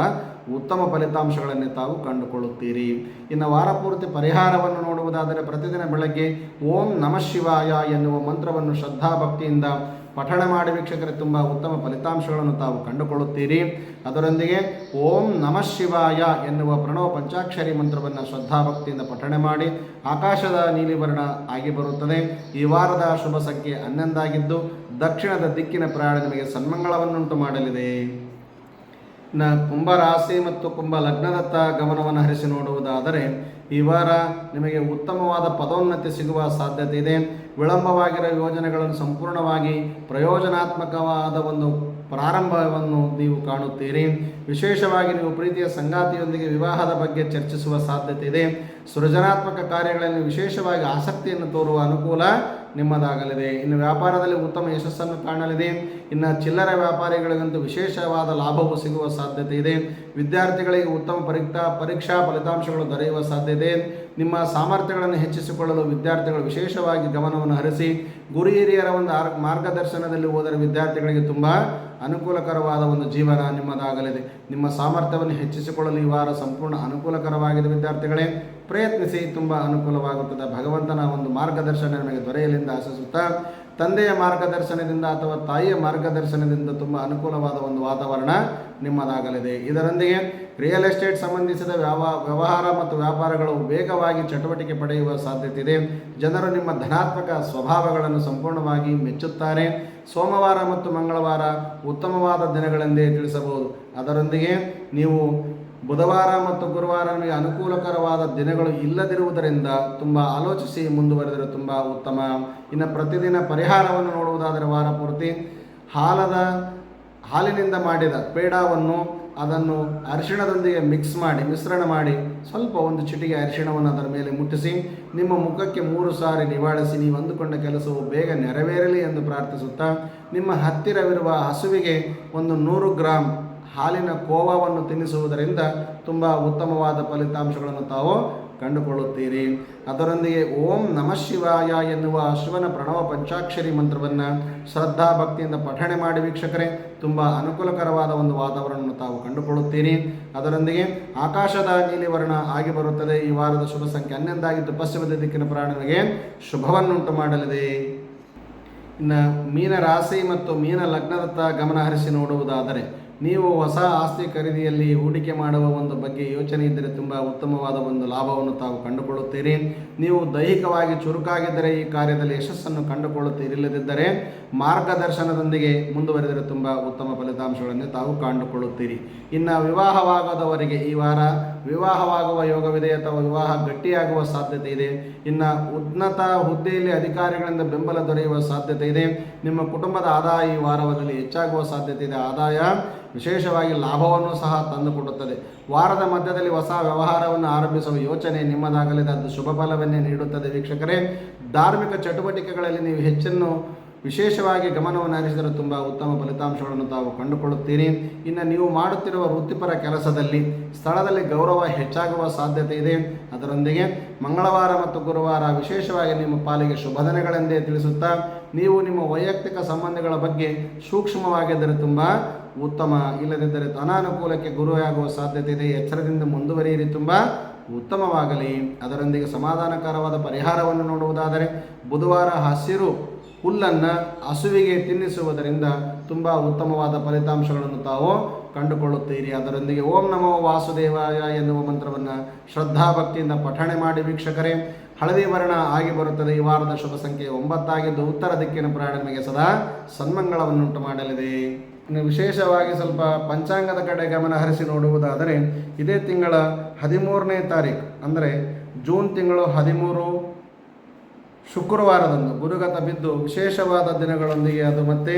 ಉತ್ತಮ ಫಲಿತಾಂಶಗಳನ್ನು ತಾವು ಕಂಡುಕೊಳ್ಳುತ್ತೀರಿ. ಇನ್ನು ವಾರ ಪೂರ್ತಿ ಪರಿಹಾರವನ್ನು ನೋಡುವುದಾದರೆ ಪ್ರತಿದಿನ ಬೆಳಗ್ಗೆ ಓಂ ನಮಃ ಶಿವಾಯ ಎನ್ನುವ ಮಂತ್ರವನ್ನು ಶ್ರದ್ಧಾಭಕ್ತಿಯಿಂದ ಪಠಣ ಮಾಡಿ ವೀಕ್ಷಕರೇ, ತುಂಬ ಉತ್ತಮ ಫಲಿತಾಂಶಗಳನ್ನು ತಾವು ಕಂಡುಕೊಳ್ಳುತ್ತೀರಿ. ಅದರೊಂದಿಗೆ ಓಂ ನಮಃ ಶಿವಾಯ ಎನ್ನುವ ಪ್ರಣವ ಪಂಚಾಕ್ಷರಿ ಮಂತ್ರವನ್ನು ಶ್ರದ್ಧಾಭಕ್ತಿಯಿಂದ ಪಠಣೆ ಮಾಡಿ ಆಕಾಶದ ನೀಲಿ ವರ್ಣ ಆಗಿ ಬರುತ್ತದೆ. ಈ ವಾರದ ಶುಭ ಸಂಖ್ಯೆ ಹನ್ನೊಂದಾಗಿದ್ದು, ದಕ್ಷಿಣದ ದಿಕ್ಕಿನ ಪ್ರಯಾಣ ನಿಮಗೆ ಸನ್ಮಂಗಳವನ್ನುಂಟು ಮಾಡಲಿದೆ. ನ ಕುಂಭ ರಾಶಿ ಮತ್ತು ಕುಂಭ ಲಗ್ನದತ್ತ ಗಮನವನ್ನು ಹರಿಸಿ ನೋಡುವುದಾದರೆ ಈ ವಾರ ನಿಮಗೆ ಉತ್ತಮವಾದ ಪದೋನ್ನತಿ ಸಿಗುವ ಸಾಧ್ಯತೆ ಇದೆ. ವಿಳಂಬವಾಗಿರೋ ಯೋಜನೆಗಳನ್ನು ಸಂಪೂರ್ಣವಾಗಿ ಪ್ರಯೋಜನಾತ್ಮಕವಾದ ಒಂದು ಪ್ರಾರಂಭವನ್ನು ನೀವು ಕಾಣುತ್ತೀರಿ. ವಿಶೇಷವಾಗಿ ನೀವು ಪ್ರೀತಿಯ ಸಂಗಾತಿಯೊಂದಿಗೆ ವಿವಾಹದ ಬಗ್ಗೆ ಚರ್ಚಿಸುವ ಸಾಧ್ಯತೆ ಇದೆ. ಸೃಜನಾತ್ಮಕ ಕಾರ್ಯಗಳಲ್ಲಿ ವಿಶೇಷವಾಗಿ ಆಸಕ್ತಿಯನ್ನು ತೋರುವ ಅನುಕೂಲ ನಿಮ್ಮದಾಗಲಿದೆ. ಇನ್ನು ವ್ಯಾಪಾರದಲ್ಲಿ ಉತ್ತಮ ಯಶಸ್ಸನ್ನು ಕಾಣಲಿದೆ. ಇನ್ನು ಚಿಲ್ಲರೆ ವ್ಯಾಪಾರಿಗಳಿಗಂತೂ ವಿಶೇಷವಾದ ಲಾಭವು ಸಿಗುವ ಸಾಧ್ಯತೆ ಇದೆ. ವಿದ್ಯಾರ್ಥಿಗಳಿಗೆ ಉತ್ತಮ ಪರೀಕ್ಷಾ ಪರೀಕ್ಷಾ ಫಲಿತಾಂಶಗಳು ದೊರೆಯುವ ಸಾಧ್ಯತೆ ನಿಮ್ಮ ಸಾಮರ್ಥ್ಯಗಳನ್ನು ಹೆಚ್ಚಿಸಿಕೊಳ್ಳಲು ವಿದ್ಯಾರ್ಥಿಗಳು ವಿಶೇಷವಾಗಿ ಗಮನವನ್ನು ಹರಿಸಿ ಗುರು ಹಿರಿಯರ ಒಂದು ಮಾರ್ಗದರ್ಶನದಲ್ಲಿ ಹೋದರೆ ವಿದ್ಯಾರ್ಥಿಗಳಿಗೆ ತುಂಬ ಅನುಕೂಲಕರವಾದ ಒಂದು ಜೀವನ ನಿಮ್ಮದಾಗಲಿದೆ. ನಿಮ್ಮ ಸಾಮರ್ಥ್ಯವನ್ನು ಹೆಚ್ಚಿಸಿಕೊಳ್ಳಲು ಈ ವಾರ ಸಂಪೂರ್ಣ ಅನುಕೂಲಕರವಾಗಿದೆ ವಿದ್ಯಾರ್ಥಿಗಳೇ. ಪ್ರಯತ್ನಿಸಿ, ತುಂಬ ಅನುಕೂಲವಾಗುತ್ತದೆ. ಭಗವಂತನ ಒಂದು ಮಾರ್ಗದರ್ಶನ ನಿಮಗೆ ದೊರೆಯಲೆಂದು ಆಶಿಸುತ್ತಾ, ತಂದೆಯ ಮಾರ್ಗದರ್ಶನದಿಂದ ಅಥವಾ ತಾಯಿಯ ಮಾರ್ಗದರ್ಶನದಿಂದ ತುಂಬ ಅನುಕೂಲವಾದ ಒಂದು ವಾತಾವರಣ ನಿಮ್ಮದಾಗಲಿದೆ. ಇದರೊಂದಿಗೆ ರಿಯಲ್ ಎಸ್ಟೇಟ್ ಸಂಬಂಧಿಸಿದ ವ್ಯಾವ, ವ್ಯವಹಾರ ಮತ್ತು ವ್ಯಾಪಾರಗಳು ವೇಗವಾಗಿ ಚಟುವಟಿಕೆ ಪಡೆಯುವ ಸಾಧ್ಯತೆ ಇದೆ ಜನರು ನಿಮ್ಮ ಧನಾತ್ಮಕ ಸ್ವಭಾವಗಳನ್ನು ಸಂಪೂರ್ಣವಾಗಿ ಮೆಚ್ಚುತ್ತಾರೆ. ಸೋಮವಾರ ಮತ್ತು ಮಂಗಳವಾರ ಉತ್ತಮವಾದ ದಿನಗಳೆಂದೇ ತಿಳಿಸಬಹುದು. ಅದರೊಂದಿಗೆ ನೀವು ಬುಧವಾರ ಮತ್ತು ಗುರುವಾರ ನಿಮಗೆ ಅನುಕೂಲಕರವಾದ ದಿನಗಳು ಇಲ್ಲದಿರುವುದರಿಂದ ತುಂಬ ಆಲೋಚಿಸಿ ಮುಂದುವರೆದರೆ ತುಂಬ ಉತ್ತಮ. ಇನ್ನು ಪ್ರತಿದಿನ ಪರಿಹಾರವನ್ನು ನೋಡುವುದಾದರೆ ವಾರ ಪೂರ್ತಿ ಹಾಲದ, ಹಾಲಿನಿಂದ ಮಾಡಿದ ಪೇಡಾವನ್ನು ಅದನ್ನು ಅರಿಶಿಣದೊಂದಿಗೆ ಮಿಕ್ಸ್ ಮಾಡಿ, ಮಿಶ್ರಣ ಮಾಡಿ ಸ್ವಲ್ಪ ಒಂದು ಚಿಟಿಗೆ ಅರಿಶಿಣವನ್ನು ಅದರ ಮೇಲೆ ಮುಟ್ಟಿಸಿ, ನಿಮ್ಮ ಮುಖಕ್ಕೆ ಮೂರು ಸಾರಿ ನಿವಾಳಿಸಿ, ನೀವು ಅಂದುಕೊಂಡ ಕೆಲಸವು ಬೇಗ ನೆರವೇರಲಿ ಎಂದು ಪ್ರಾರ್ಥಿಸುತ್ತಾ, ನಿಮ್ಮ ಹತ್ತಿರವಿರುವ ಹಸುವಿಗೆ ಒಂದು ನೂರು ಗ್ರಾಂ ಹಾಲಿನ ಕೋವಾವನ್ನು ತಿನ್ನಿಸುವುದರಿಂದ ತುಂಬ ಉತ್ತಮವಾದ ಫಲಿತಾಂಶಗಳನ್ನು ತಾವು ಕಂಡುಕೊಳ್ಳುತ್ತೀರಿ. ಅದರೊಂದಿಗೆ ಓಂ ನಮಃ ಶಿವಾಯ ಎನ್ನುವ ಶಿವನ ಪ್ರಣವ ಪಂಚಾಕ್ಷರಿ ಮಂತ್ರವನ್ನು ಶ್ರದ್ಧಾ ಭಕ್ತಿಯಿಂದ ಪಠಣೆ ಮಾಡಿ ವೀಕ್ಷಕರೇ, ತುಂಬ ಅನುಕೂಲಕರವಾದ ಒಂದು ವಾತಾವರಣವನ್ನು ತಾವು ಕಂಡುಕೊಳ್ಳುತ್ತೀರಿ. ಅದರೊಂದಿಗೆ ಆಕಾಶದ ನೀಲಿ ವರ್ಣ ಆಗಿ ಬರುತ್ತದೆ. ಈ ವಾರದ ಶುಭ ಸಂಖ್ಯೆ ಹನ್ನೊಂದಾಗಿದ್ದು ಪಶ್ಚಿಮದ ದಿಕ್ಕಿನ ಪ್ರಾಣಿಗಳಿಗೆ ಶುಭವನ್ನುಂಟು ಮಾಡಲಿದೆ. ಇನ್ನು ಮೀನ ರಾಶಿ ಮತ್ತು ಮೀನ ಲಗ್ನದತ್ತ ಗಮನ ಹರಿಸಿ ನೋಡುವುದಾದರೆ ನೀವು ಹೊಸ ಆಸ್ತಿ ಖರೀದಿಯಲ್ಲಿ ಹೂಡಿಕೆ ಮಾಡುವ ಒಂದು ಬಗ್ಗೆ ಯೋಚನೆ ಇದ್ದರೆ ತುಂಬ ಉತ್ತಮವಾದ ಒಂದು ಲಾಭವನ್ನು ತಾವು ಕಂಡುಕೊಳ್ಳುತ್ತೀರಿ. ನೀವು ದೈಹಿಕವಾಗಿ ಚುರುಕಾಗಿದ್ದರೆ ಈ ಕಾರ್ಯದಲ್ಲಿ ಯಶಸ್ಸನ್ನು ಕಂಡುಕೊಳ್ಳುತ್ತೀರಿ. ಇಲ್ಲದಿದ್ದರೆ ಮಾರ್ಗದರ್ಶನದೊಂದಿಗೆ ಮುಂದುವರೆದರೆ ತುಂಬ ಉತ್ತಮ ಫಲಿತಾಂಶಗಳನ್ನು ತಾವು ಕಂಡುಕೊಳ್ಳುತ್ತೀರಿ. ಇನ್ನು ವಿವಾಹವಾಗದವರಿಗೆ ಈ ವಾರ ವಿವಾಹವಾಗುವ ಯೋಗವಿದೆ ಅಥವಾ ವಿವಾಹ ಗಟ್ಟಿಯಾಗುವ ಸಾಧ್ಯತೆ ಇದೆ? ಇನ್ನು ಉನ್ನತ ಹುದ್ದೆಯಲ್ಲಿ ಅಧಿಕಾರಿಗಳಿಂದ ಬೆಂಬಲ ದೊರೆಯುವ ಸಾಧ್ಯತೆ ಇದೆ? ನಿಮ್ಮ ಕುಟುಂಬದ ಆದಾಯ ಈ ವಾರದಲ್ಲಿ ಹೆಚ್ಚಾಗುವ ಸಾಧ್ಯತೆ ಇದೆ? ಆದಾಯ ವಿಶೇಷವಾಗಿ ಲಾಭವನ್ನು ಸಹ ತಂದುಕೊಡುತ್ತದೆ. ವಾರದ ಮಧ್ಯದಲ್ಲಿ ಹೊಸ ವ್ಯವಹಾರವನ್ನು ಆರಂಭಿಸುವ ಯೋಚನೆ ನಿಮ್ಮದಾಗಲಿದೆ ಅದು ಶುಭ ಫಲವನ್ನೇ ನೀಡುತ್ತದೆ. ವೀಕ್ಷಕರೇ, ಧಾರ್ಮಿಕ ಚಟುವಟಿಕೆಗಳಲ್ಲಿ ನೀವು ಹೆಚ್ಚನ್ನು ವಿಶೇಷವಾಗಿ ಗಮನವನ್ನು ಹರಿಸಿದರೆ ತುಂಬ ಉತ್ತಮ ಫಲಿತಾಂಶಗಳನ್ನು ತಾವು ಕಂಡುಕೊಳ್ಳುತ್ತೀರಿ. ಇನ್ನು ನೀವು ಮಾಡುತ್ತಿರುವ ವೃತ್ತಿಪರ ಕೆಲಸದಲ್ಲಿ ಸ್ಥಳದಲ್ಲಿ ಗೌರವ ಹೆಚ್ಚಾಗುವ ಸಾಧ್ಯತೆ ಇದೆ. ಅದರೊಂದಿಗೆ ಮಂಗಳವಾರ ಮತ್ತು ಗುರುವಾರ ವಿಶೇಷವಾಗಿ ನಿಮ್ಮ ಪಾಲಿಗೆ ಶುಭದನೆಗಳೆಂದೇ ತಿಳಿಸುತ್ತಾ, ನೀವು ನಿಮ್ಮ ವೈಯಕ್ತಿಕ ಸಂಬಂಧಗಳ ಬಗ್ಗೆ ಸೂಕ್ಷ್ಮವಾಗಿದ್ದರೆ ತುಂಬ ಉತ್ತಮ. ಇಲ್ಲದಿದ್ದರೆ ಅನಾನುಕೂಲಕ್ಕೆ ಗುರುವಾಗುವ ಸಾಧ್ಯತೆ ಇದೆ. ಎಚ್ಚರದಿಂದ ಮುಂದುವರಿಯಿರಿ ತುಂಬ ಉತ್ತಮವಾಗಲಿ. ಅದರೊಂದಿಗೆ ಸಮಾಧಾನಕರವಾದ ಪರಿಹಾರವನ್ನು ನೋಡುವುದಾದರೆ, ಬುಧವಾರ ಹಸಿರು ಹುಲ್ಲನ್ನು ಹಸುವಿಗೆ ತಿನ್ನಿಸುವುದರಿಂದ ತುಂಬ ಉತ್ತಮವಾದ ಫಲಿತಾಂಶಗಳನ್ನು ತಾವು ಕಂಡುಕೊಳ್ಳುತ್ತೀರಿ. ಅದರೊಂದಿಗೆ ಓಂ ನಮೋ ವಾಸುದೇವಾಯ ಎನ್ನುವ ಮಂತ್ರವನ್ನು ಶ್ರದ್ಧಾಭಕ್ತಿಯಿಂದ ಪಠಣೆ ಮಾಡಿ ವೀಕ್ಷಕರೇ, ಹಳದಿ ವರ್ಣ ಆಗಿ ಬರುತ್ತದೆ. ಈ ವಾರದ ಶುಭ ಸಂಖ್ಯೆ ಒಂಬತ್ತಾಗಿದ್ದು ಉತ್ತರ ದಿಕ್ಕಿನ ಪ್ರಯಾಣ ಸದಾ ಸನ್ಮಂಗಳವನ್ನುಂಟು ಮಾಡಲಿದೆ. ಇನ್ನು ವಿಶೇಷವಾಗಿ ಸ್ವಲ್ಪ ಪಂಚಾಂಗದ ಕಡೆ ಗಮನ ಹರಿಸಿ ನೋಡುವುದಾದರೆ, ಇದೇ ತಿಂಗಳ ಹದಿಮೂರನೇ ತಾರೀಕು ಅಂದರೆ ಜೂನ್ ತಿಂಗಳು ಹದಿಮೂರು ಶುಕ್ರವಾರದಂದು ಗುರುಗತ ಬಿದ್ದು ವಿಶೇಷವಾದ ದಿನಗಳೊಂದಿಗೆ ಅದು ಮತ್ತೆ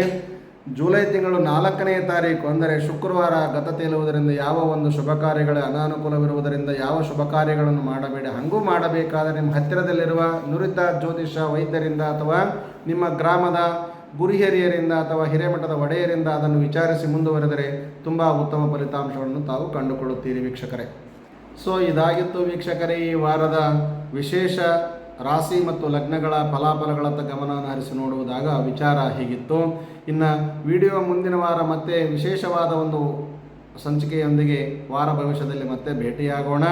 ಜುಲೈ ತಿಂಗಳು ನಾಲ್ಕನೇ ತಾರೀಕು. ಅಂದರೆ ಶುಕ್ರವಾರ ಗತ ತೇಲುವುದರಿಂದ ಯಾವ ಒಂದು ಶುಭ ಕಾರ್ಯಗಳ ಅನಾನುಕೂಲವಿರುವುದರಿಂದ ಯಾವ ಶುಭ ಕಾರ್ಯಗಳನ್ನು ಮಾಡಬೇಡಿ, ಹಂಗೂ ಮಾಡಬೇಕಾದರೆ ನಿಮ್ಮ ಹತ್ತಿರದಲ್ಲಿರುವ ನುರಿತ ಜ್ಯೋತಿಷ ವೈದ್ಯರಿಂದ ಅಥವಾ ನಿಮ್ಮ ಗ್ರಾಮದ ಗುರು ಹಿರಿಯರಿಂದ ಅಥವಾ ಹಿರೇಮಠದ ಒಡೆಯರಿಂದ ಅದನ್ನು ವಿಚಾರಿಸಿ ಮುಂದುವರೆದರೆ ತುಂಬ ಉತ್ತಮ ಫಲಿತಾಂಶವನ್ನು ತಾವು ಕಂಡುಕೊಳ್ಳುತ್ತೀರಿ ವೀಕ್ಷಕರೇ. ಸೊ ಇದಾಗಿತ್ತು ವೀಕ್ಷಕರೇ ಈ ವಾರದ ವಿಶೇಷ ರಾಶಿ ಮತ್ತು ಲಗ್ನಗಳ ಫಲಾಫಲಗಳತ್ತ ಗಮನವನ್ನು ಹರಿಸಿ ನೋಡುವುದಾಗ ವಿಚಾರ ಹೀಗಿತ್ತು. ಇನ್ನು ವಿಡಿಯೋ ಮುಂದಿನ ವಾರ ಮತ್ತೆ ವಿಶೇಷವಾದ ಒಂದು ಸಂಚಿಕೆಯೊಂದಿಗೆ ವಾರ ಭವಿಷ್ಯದಲ್ಲಿ ಮತ್ತೆ ಭೇಟಿಯಾಗೋಣ.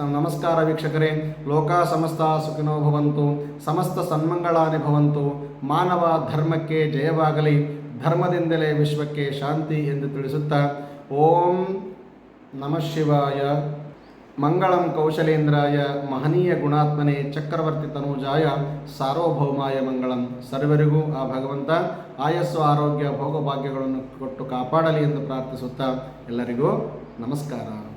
ನಮಸ್ಕಾರ ವೀಕ್ಷಕರೇ. ಲೋಕ ಸಮಸ್ತ ಸುಖಿನೋ ಭವಂತು. ಸಮಸ್ತ ಸನ್ಮಂಗಳಾನಿ ಭವಂತು. ಮಾನವ ಧರ್ಮಕ್ಕೆ ಜಯವಾಗಲಿ. ಧರ್ಮದಿಂದಲೇ ವಿಶ್ವಕ್ಕೆ ಶಾಂತಿ ಎಂದು ತಿಳಿಸುತ್ತಾ. ಓಂ ನಮಃ ಶಿವಾಯ. ಮಂಗಳಂ ಕೌಶಲೇಂದ್ರಾಯ ಮಹನೀಯ ಗುಣಾತ್ಮನೆ ಚಕ್ರವರ್ತಿ ತನೂಜಾಯ ಸಾರ್ವಭೌಮಾಯ ಮಂಗಳಂ. ಸರ್ವರಿಗೂ ಆ ಭಗವಂತ ಆಯಸ್ಸು, ಆರೋಗ್ಯ, ಭೋಗಭಾಗ್ಯಗಳನ್ನು ಕೊಟ್ಟು ಕಾಪಾಡಲಿ ಎಂದು ಪ್ರಾರ್ಥಿಸುತ್ತಾ ಎಲ್ಲರಿಗೂ ನಮಸ್ಕಾರ.